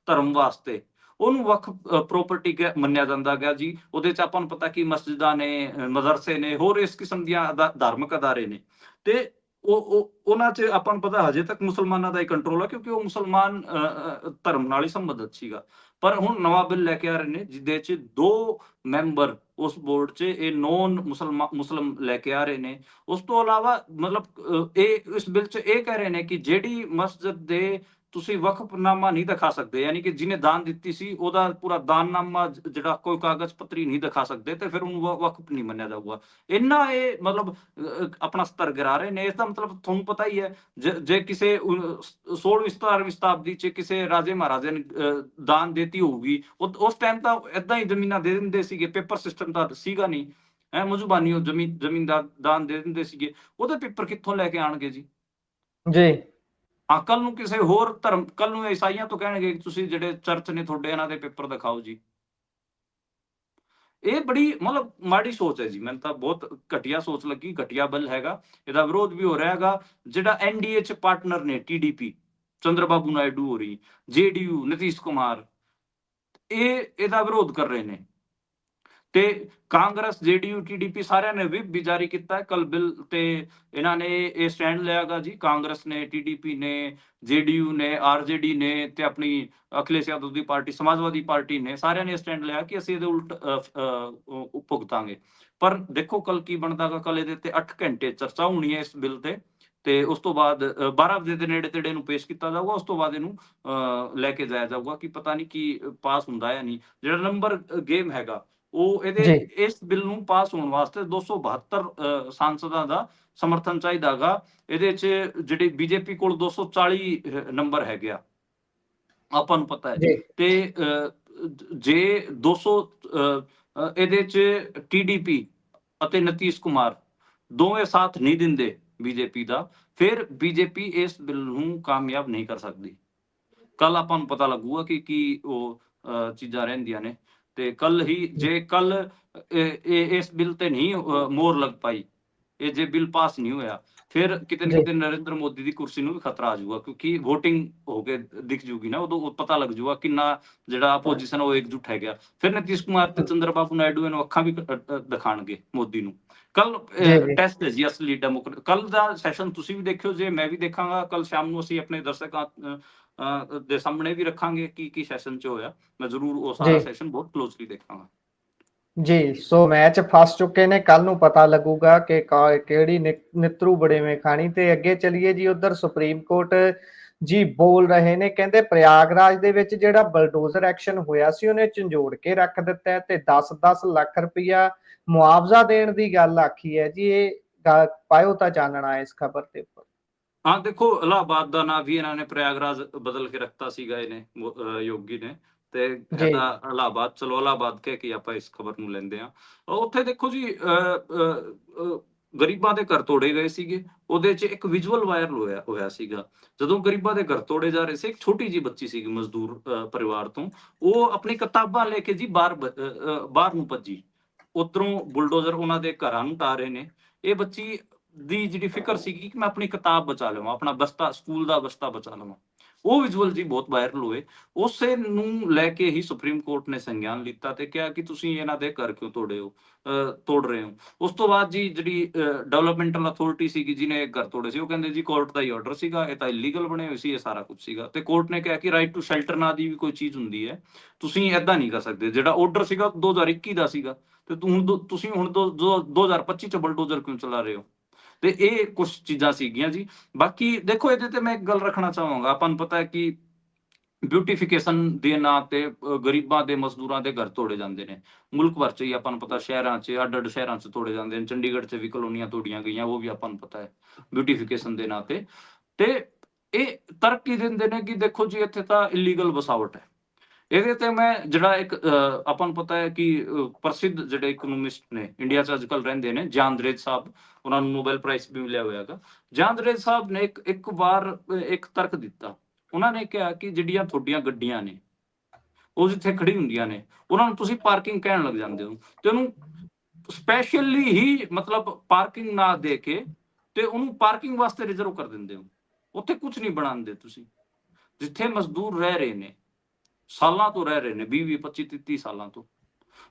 ਧਰਮ ਵਾਸਤੇ ਉਹਨੂੰ ਵਕਫ ਪ੍ਰਾਪਰਟੀ ਮੰਨਿਆ ਜਾਂਦਾ ਗਿਆ ਜੀ। ਉਹਦੇ 'ਚ ਆਪਾਂ ਨੂੰ ਪਤਾ ਕਿ ਮਸਜਿਦਾਂ ਨੇ ਮਦਰਸੇ ਨੇ ਹੋਰ ਇਸ ਕਿਸਮ ਦੀਆਂ ਧਾਰਮਿਕ ਅਦਾਰੇ ਨੇ। ਤੇ ਉਹ ਉਹਨਾਂ 'ਚ ਆਪਾਂ ਨੂੰ ਪਤਾ ਹਜੇ ਤੱਕ ਮੁਸਲਮਾਨਾਂ ਦਾ ਹੀ ਕੰਟਰੋਲ ਹੈ ਕਿਉਂਕਿ ਉਹ ਮੁਸਲਮਾਨ ਅਹ, ਧਰਮ ਨਾਲ ਹੀ ਸੰਬੰਧਿਤ ਸੀਗਾ। ਪਰ ਹੁਣ ਨਵਾਂ ਬਿੱਲ ਲੈ ਕੇ ਆ ਰਹੇ ਨੇ, ਜਿਹਦੇ 'ਚ ਦੋ ਮੈਂਬਰ ਉਸ ਬੋਰਡ 'ਚ, ਇਹ ਨੌਨ ਮੁਸਲਮਾਨ ਮੁਸਲਮ ਲੈ ਕੇ ਆ ਰਹੇ ਨੇ। ਉਸ ਤੋਂ ਇਲਾਵਾ ਮਤਲਬ ਇਹ, ਇਸ ਬਿੱਲ 'ਚ ਇਹ ਕਹਿ ਰਹੇ ਨੇ ਕਿ ਜਿਹੜੀ ਮਸਜਿਦ ਦੇ ਤੁਸੀਂ ਵਕਫਨਾਮਾ ਨਹੀਂ ਦਿਖਾ ਸਕਦੇ, ਯਾਨੀ ਕਿ ਜਿਹਨੇ ਦਾਨ ਦਿੱਤੀ ਸੀ, ਉਹਦਾ ਪੂਰਾ ਦਾਨਨਾਮਾ ਜਿਹੜਾ ਕੋਈ ਕਾਗਜ਼ ਪੱਤਰੀ ਨਹੀਂ ਦਿਖਾ ਸਕਦੇ ਤੇ ਫਿਰ ਉਹਨੂੰ ਵਕਫ ਨਹੀਂ ਮੰਨਿਆ ਜਾਊਗਾ। ਇੰਨਾ ਇਹ ਮਤਲਬ ਆਪਣਾ ਸਤਰ ਗਿਰਾ ਰਹੇ ਨੇ, ਇਸ ਦਾ ਮਤਲਬ ਤੁਹਾਨੂੰ ਪਤਾ ਹੀ ਹੈ, ਜੇ- ਕਿਸੇ 16ਵੀਂ 17ਵੀਂ ਸ਼ਤਾਬਦੀ ਚ ਕਿਸੇ ਰਾਜੇ ਮਹਾਰਾਜੇ ਨੇ ਦਾਨ ਦਿੱਤੀ ਹੋਊਗੀ ਉਸ ਟਾਈਮ ਤਾਂ ਇਦਾਂ ਹੀ ਜ਼ਮੀਨਾਂ ਦੇ ਦਿੰਦੇ ਸੀਗੇ, ਪੇਪਰ ਸਿਸਟਮ ਦਾ ਸੀਗਾ ਨਹੀਂ, ਹੈ ਮਜੂਬਾਨੀ ਉਹ ਜ਼ਮੀਨ ਜ਼ਮੀਨ ਦਾ ਦਾਨ ਦੇ ਦਿੰਦੇ ਸੀਗੇ, ਉਹਦੇ ਪੇਪਰ ਕਿੱਥੋਂ ਲੈ ਕੇ ਆਣਗੇ ਜੀ? ਜੀ। ਹਾਂ ਨੂੰ ਕਿਸੇ ਹੋਰ ਧਰਮ ਕੱਲ ਨੂੰ ਈਸਾਈਆਂ ਤੋਂ ਕਹਿਣਗੇ ਤੁਸੀਂ ਜਿਹੜੇ ਚਰਚ ਨੇ ਤੁਹਾਡੇ, ਇਹਨਾਂ ਦੇ ਪੇਪਰ ਦਿਖਾਓ ਜੀ। ਇਹ ਬੜੀ ਮਤਲਬ ਮਾੜੀ ਸੋਚ ਹੈ ਜੀ, ਮੈਨੂੰ ਤਾਂ ਬਹੁਤ ਘਟੀਆ ਸੋਚ ਲੱਗੀ, ਘਟੀਆ ਬਲ ਹੈਗਾ। ਇਹਦਾ ਵਿਰੋਧ ਵੀ ਹੋ ਰਿਹਾ ਹੈਗਾ। ਜਿਹੜਾ ਐਨਡੀਏ ਚ ਪਾਰਟਨਰ ਨੇ ਟੀਡੀਪੀ ਚੰਦਰਬਾਬੂ ਨਾਇਡੂ ਹੋ ਰਹੀ ਜੇਡੀਯੂ ਨਤੀਸ਼ ਕੁਮਾਰ, ਇਹ, ਇਹਦਾ ਵਿਰੋਧ ਕਰ ਰਹੇ ਨੇ। ਤੇ ਕਾਂਗਰਸ ਜੇਡੀਯੂ ਟੀਡੀਪੀ ਸਾਰਿਆਂ ਨੇ ਵਿਪ ਵੀ ਜਾਰੀ ਕੀਤਾ ਹੈ। ਕੱਲ ਬਿੱਲ ਤੇ ਇਹਨਾਂ ਨੇ ਇਹ ਸਟੈਂਡ ਲਿਆਗਾ ਜੀ। ਕਾਂਗਰਸ ਨੇ ਟੀਡੀਪੀ ਨੇ ਜੇਡੀਯੂ ਨੇ ਆਰਜੇਡੀ ਨੇ ਤੇ ਆਪਣੀ ਅਖਿਲੇਸ਼ ਯਾਦਵ ਦੀ ਪਾਰਟੀ ਸਮਾਜਵਾਦੀ ਪਾਰਟੀ ਨੇ ਸਾਰਿਆਂ ਨੇ ਸਟੈਂਡ ਲਿਆ ਕਿ ਅਸੀਂ ਇਹਦੇ ਉਲਟ ਭੁਗਤਾਂਗੇ। ਪਰ ਦੇਖੋ ਕੱਲ ਕੀ ਬਣਦਾਗਾ ਕੱਲ ਇਹਦੇ ਤੇ 8 ਘੰਟੇ ਚਰਚਾ ਹੋਣੀ ਹੈ ਇਸ ਬਿੱਲ ਤੇ ਤੇ ਉਸ ਤੋਂ ਬਾਅਦ ਅਹ, 12 ਵਜੇ ਦੇ ਨੇੜੇ ਤੇੜੇ ਨੂੰ ਪੇਸ਼ ਕੀਤਾ ਜਾਊਗਾ। ਉਸ ਤੋਂ ਬਾਅਦ ਇਹਨੂੰ ਅਹ, ਲੈ ਕੇ ਜਾਇਆ ਜਾਊਗਾ ਕਿ ਪਤਾ ਨਹੀਂ ਕੀ ਪਾਸ ਹੁੰਦਾ ਹੈ ਨਹੀਂ। ਜਿਹੜਾ ਨੰਬਰ ਗੇਮ ਹੈਗਾ ਉਹ ਇਹਦੇ। ਇਸ ਬਿੱਲ ਨੂੰ ਪਾਸ ਹੋਣ ਵਾਸਤੇ 272 ਅਹ, ਸਾਂਸਦਾਂ ਦਾ ਸਮਰਥਨ ਚਾਹੀਦਾਗਾ। ਇਹਦੇ 'ਚ ਜਿਹੜੀ ਬੀਜੇਪੀ ਕੋਲ 240 ਅਹ, ਨੰਬਰ ਹੈਗੇ ਆਪਾਂ ਨੂੰ ਪਤਾ ਹੈ। ਤੇ ਜੇ 200 ਅਹ, ਅਹ, ਇਹਦੇ 'ਚ ਟੀਡੀਪੀ ਅਤੇ ਨਤੀਸ਼ ਕੁਮਾਰ ਦੋਵੇਂ ਸਾਥ ਨਹੀਂ ਦਿੰਦੇ ਬੀਜੇਪੀ ਦਾ ਫਿਰ ਬੀਜੇਪੀ ਇਸ ਬਿੱਲ ਨੂੰ ਕਾਮਯਾਬ ਨਹੀਂ ਕਰ ਸਕਦੀ। ਕੱਲ ਆਪਾਂ ਨੂੰ ਪਤਾ ਲੱਗੂਗਾ ਕਿ ਕੀ ਉਹ ਚੀਜ਼ਾਂ ਰਹਿੰਦੀਆਂ ਨੇ। ਤੇ ਕੱਲ ਹੀ ਜੇ ਕੱਲ ਇਹ ਇਸ ਬਿੱਲ ਤੇ ਨਹੀਂ ਮੋਹਰ ਲੱਗ ਪਾਈ ਇਹ ਜੇ ਬਿੱਲ ਪਾਸ ਨਹੀਂ ਹੋਇਆ ਫਿਰ ਕਿਤੇ ਨਾ। ਕਿਤੇ ਨਰਿੰਦਰ ਮੋਦੀ ਦੀ ਕੁਰਸੀ ਨੂੰ ਵੀ ਖਤਰਾ ਆ ਜਾਊਗਾ ਕਿਉਂਕਿ VOTING ਹੋ ਕੇ ਦਿਖ ਜੂਗੀ ਨਾ ਉਦੋਂ ਪਤਾ ਲੱਗ ਜਾਊਗਾ ਕਿੰਨਾ ਜਿਹੜਾ ਆਪੋਜੀਸ਼ਨ ਉਹ ਇਕਜੁੱਟ ਹੈਗਾ ਫਿਰ ਨਤੀਸ਼ ਕੁਮਾਰ ਤੇ ਚੰਦਰਬਾਬੂ ਨਾਇਡੂ ਇਹਨੂੰ ਅੱਖਾਂ ਵੀ ਦਿਖਾਣਗੇ ਮੋਦੀ ਨੂੰ ਕੱਲ। ਟੈਸਟ ਹੈ ਜੀ ਅਸਲੀ ਡੈਮੋਕ੍ਰੇਟ ਕੱਲ ਦਾ ਸੈਸ਼ਨ ਤੁਸੀਂ ਵੀ ਦੇਖਿਓ ਜੇ ਮੈਂ ਵੀ ਦੇਖਾਂਗਾ ਕੱਲ ਸ਼ਾਮ ਨੂੰ ਅਸੀਂ ਆਪਣੇ ਦਰਸ਼ਕਾਂ ਦੇ ਸਾਹਮਣੇ ਵੀ ਰੱਖਾਂਗੇ ਕੀ ਕੀ ਸੈਸ਼ਨ ਚ ਹੋਇਆ। ਮੈਂ ਜ਼ਰੂਰ ਉਹ ਸਾਰਾ। ਸੈਸ਼ਨ ਬਹੁਤ ਕਲੋਜ਼ਲੀ ਦੇਖਾਂਗਾ। ਜੀ ਸੋ ਮੈਚ ਫਸ ਚੁੱਕੇ ਨੇ ਕੱਲ ਨੂੰ ਪਤਾ ਲੱਗੂਗਾ ਕਿ ਕਿਹੜੀ ਨਿਤਰੂ ਬੜੇਵੇਂ ਖਾਣੀ ਤੇ ਅੱਗੇ ਚਲੀਏ ਜੀ ਉਧਰ ਸੁਪਰੀਮ ਕੋਰਟ ਜੀ ਬੋਲ ਰਹੇ ਨੇ ਕਹਿੰਦੇ ਪ੍ਰਯਾਗਰਾਜ ਦੇ ਵਿੱਚ ਜਿਹੜਾ ਬਲਡੋਜ਼ਰ ਐਕਸ਼ਨ ਹੋਇਆ ਸੀ ਉਹਨੇ ਝੰਜੋੜ ਕੇ ਰੱਖ ਦਿੱਤਾ ਤੇ 10-10 ਲੱਖ ਰੁਪਇਆ ਮੁਆਵਜ਼ਾ ਦੇਣ ਦੀ ਗੱਲ ਆਖੀ ਹੈ ਜੀ ਇਹ ਪਾਇਓ ਤਾਂ ਚਾਨਣਾ ਇਸ ਖਬਰ ਦੇ ਉੱਪਰ। ਹਾਂ ਦੇਖੋ ਇਲਾਹਾਬਾਦ ਦਾ ਨਾਂ ਵੀ ਇਹਨਾਂ ਨੇ ਪ੍ਰਯਾਗਰਾਜ ਬਦਲ ਕੇ ਰੱਖਤਾ ਸੀਗਾ ਇਹਨੇ ਯੋਗੀ ਨੇ। ਤੇ। ਇਹਦਾ ਇਲਾਹਾਬਾਦ ਚਲੋ ਇਲਾਹਾਬਾਦ ਕਹਿ ਕੇ ਆਪਾਂ ਇਸ ਖਬਰ ਨੂੰ ਲੈਂਦੇ ਆ ਉੱਥੇ ਦੇਖੋ ਜੀ ਗਰੀਬਾਂ ਦੇ ਘਰ ਤੋੜੇ ਗਏ ਸੀਗੇ। ਉਹਦੇ 'ਚ ਇੱਕ ਵਿਜ਼ੂਅਲ ਵਾਇਰਲ ਹੋਇਆ ਹੋਇਆ ਸੀਗਾ। ਜਦੋਂ ਗਰੀਬਾਂ ਦੇ ਘਰ ਤੋੜੇ ਜਾ ਰਹੇ ਸੀ ਇੱਕ ਛੋਟੀ ਜੀ ਬੱਚੀ ਸੀਗੀ ਮਜ਼ਦੂਰ ਪਰਿਵਾਰ ਤੋਂ। ਉਹ ਆਪਣੀ ਕਿਤਾਬਾਂ ਲੈ ਕੇ ਜੀ ਬਾਹਰ ਬਾਹਰ ਨੂੰ ਭੱਜੀ। ਉਧਰੋਂ ਬੁਲਡੋਜ਼ਰ ਉਹਨਾਂ ਦੇ ਘਰਾਂ ਨੂੰ ਟਾ ਰਹੇ ਨੇ। ਇਹ ਬੱਚੀ ਦੀ ਜਿਹੜੀ ਫਿਕਰ ਸੀਗੀ ਕਿ ਮੈਂ ਆਪਣੀ ਕਿਤਾਬ ਬਚਾ ਲਵਾਂ, ਆਪਣਾ ਬਸਤਾ, ਸਕੂਲ ਦਾ ਬਸਤਾ ਬਚਾ ਲਵਾਂ। ਉਹ ਵਿਜ਼ੂਅਲ ਜੀ ਬਹੁਤ ਵਾਇਰਲ ਹੋਏ। ਉਸੇ ਨੂੰ ਲੈ ਕੇ ਹੀ ਸੁਪਰੀਮ ਕੋਰਟ ਨੇ ਸੰਗਿਆਨ ਲਿੱਤਾ ਤੇ ਕਿਹਾ ਕਿ ਤੁਸੀਂ ਇਹਨਾਂ ਦੇ ਘਰ ਕਿਉਂ ਤੋੜੇ ਹੋ ਤੋੜ ਰਹੇ ਹੋ। ਉਸ ਤੋਂ ਬਾਅਦ ਜੀ ਜਿਹੜੀ ਡਿਵੈਲਪਮੈਂਟਲ ਅਥਾਰਟੀ ਸੀਗੀ ਜਿਹਨੇ ਘਰ ਤੋੜੇ ਸੀ, ਉਹ ਕਹਿੰਦੇ ਜੀ ਕੋਰਟ ਦਾ ਹੀ ਆਰਡਰ ਸੀਗਾ, ਇਹ ਤਾਂ ਇਲੀਗਲ ਬਣੇ ਹੋਏ ਸੀ, ਇਹ ਸਾਰਾ ਕੁਝ ਸੀਗਾ। ਤੇ ਕੋਰਟ ਨੇ ਕਿਹਾ ਕਿ ਰਾਈਟ ਟੂ ਸ਼ੈਲਟਰ ਨਾਂ ਦੀ ਵੀ ਕੋਈ ਚੀਜ਼ ਹੁੰਦੀ ਹੈ, ਤੁਸੀਂ ਐਦਾਂ ਨਹੀਂ ਕਰ ਸਕਦੇ। ਜਿਹੜਾ ਆਰਡਰ ਸੀਗਾ ਉਹ 2021 ਦਾ ਸੀਗਾ। ਤੇ ਤੂੰ ਹੁਣ ਦੋ- ਤੁਸੀਂ ਹੁਣ ਦੋ- ਦੋ- 2025 ਚ ਬਲਡੋਜ਼ਰ ਕਿਉਂ ਚਲਾ ਰਹੇ ਹੋ? ਤੇ ਇਹ ਕੁਝ ਚੀਜ਼ਾਂ ਸੀਗੀਆਂ ਜੀ। ਬਾਕੀ ਦੇਖੋ, ਇਹਦੇ ਤੇ ਮੈਂ ਇੱਕ ਗੱਲ ਰੱਖਣਾ ਚਾਹਾਂਗਾ। ਆਪਾਂ ਨੂੰ ਪਤਾ ਹੈ ਕਿ ਬਿਊਟੀਫਿਕੇਸ਼ਨ ਦੇ ਨਾਂ ਤੇ ਗਰੀਬਾਂ ਦੇ ਮਜ਼ਦੂਰਾਂ ਦੇ ਘਰ ਤੋੜੇ ਜਾਂਦੇ ਨੇ। ਮੁਲਕ ਭਰ ਚ ਹੀ ਆਪਾਂ ਨੂੰ ਪਤਾ, ਸ਼ਹਿਰਾਂ 'ਚ ਅੱਡ ਅੱਡ ਸ਼ਹਿਰਾਂ 'ਚ ਤੋੜੇ ਜਾਂਦੇ ਨੇ। ਚੰਡੀਗੜ੍ਹ 'ਚ ਵੀ ਕਲੋਨੀਆਂ ਤੋੜੀਆਂ ਗਈਆਂ, ਉਹ ਵੀ ਆਪਾਂ ਨੂੰ ਪਤਾ ਹੈ ਬਿਊਟੀਫਿਕੇਸ਼ਨ ਦੇ ਨਾਂ ਤੇ। ਤੇ ਇਹ ਤਰੱਕੀ ਦਿੰਦੇ ਨੇ ਕਿ ਦੇਖੋ ਜੀ, ਇੱਥੇ ਤਾਂ ਇਲੀਗਲ ਵਸਾਵਟ ਹੈ। ਇਹਦੇ ਤੇ ਮੈਂ ਜਿਹੜਾ ਇੱਕ ਆਪਾਂ ਨੂੰ ਪਤਾ ਹੈ ਕਿ ਪ੍ਰਸਿੱਧ ਜਿਹੜੇ ਇਕਨੋਮਿਸਟ ਨੇ ਇੰਡੀਆ 'ਚ ਅੱਜਕੱਲ ਰਹਿੰਦੇ ਨੇ ਜਾਂਦਰੇਜ ਸਾਹਿਬ, ਉਹਨਾਂ ਨੂੰ ਨੋਬੈਲ ਪ੍ਰਾਈਜ਼ ਵੀ ਮਿਲਿਆ ਹੋਇਆ ਹੈਗਾ। ਜਾਂਦਰੇਜ ਸਾਹਿਬ ਨੇ ਇੱਕ ਇੱਕ ਵਾਰ ਇੱਕ ਤਰਕ ਦਿੱਤਾ। ਉਹਨਾਂ ਨੇ ਕਿਹਾ ਕਿ ਜਿਹੜੀਆਂ ਤੁਹਾਡੀਆਂ ਗੱਡੀਆਂ ਨੇ, ਉਹ ਜਿੱਥੇ ਖੜੀ ਹੁੰਦੀਆਂ ਨੇ, ਉਹਨਾਂ ਨੂੰ ਤੁਸੀਂ ਪਾਰਕਿੰਗ ਕਹਿਣ ਲੱਗ ਜਾਂਦੇ ਹੋ। ਤੇ ਉਹਨੂੰ ਸਪੈਸ਼ਲੀ ਹੀ ਮਤਲਬ ਪਾਰਕਿੰਗ ਨਾ ਦੇ ਕੇ ਤੇ ਉਹਨੂੰ ਪਾਰਕਿੰਗ ਵਾਸਤੇ ਰਿਜ਼ਰਵ ਕਰ ਦਿੰਦੇ ਹੋ। ਉੱਥੇ ਕੁਝ ਨਹੀਂ ਬਣਾਉਂਦੇ ਤੁਸੀਂ। ਜਿੱਥੇ ਮਜ਼ਦੂਰ ਰਹਿ ਰਹੇ ਨੇ ਸਾਲਾਂ ਤੋਂ ਰਹਿ ਰਹੇ ਨੇ 20 20 25 30 ਸਾਲਾਂ ਤੋਂ।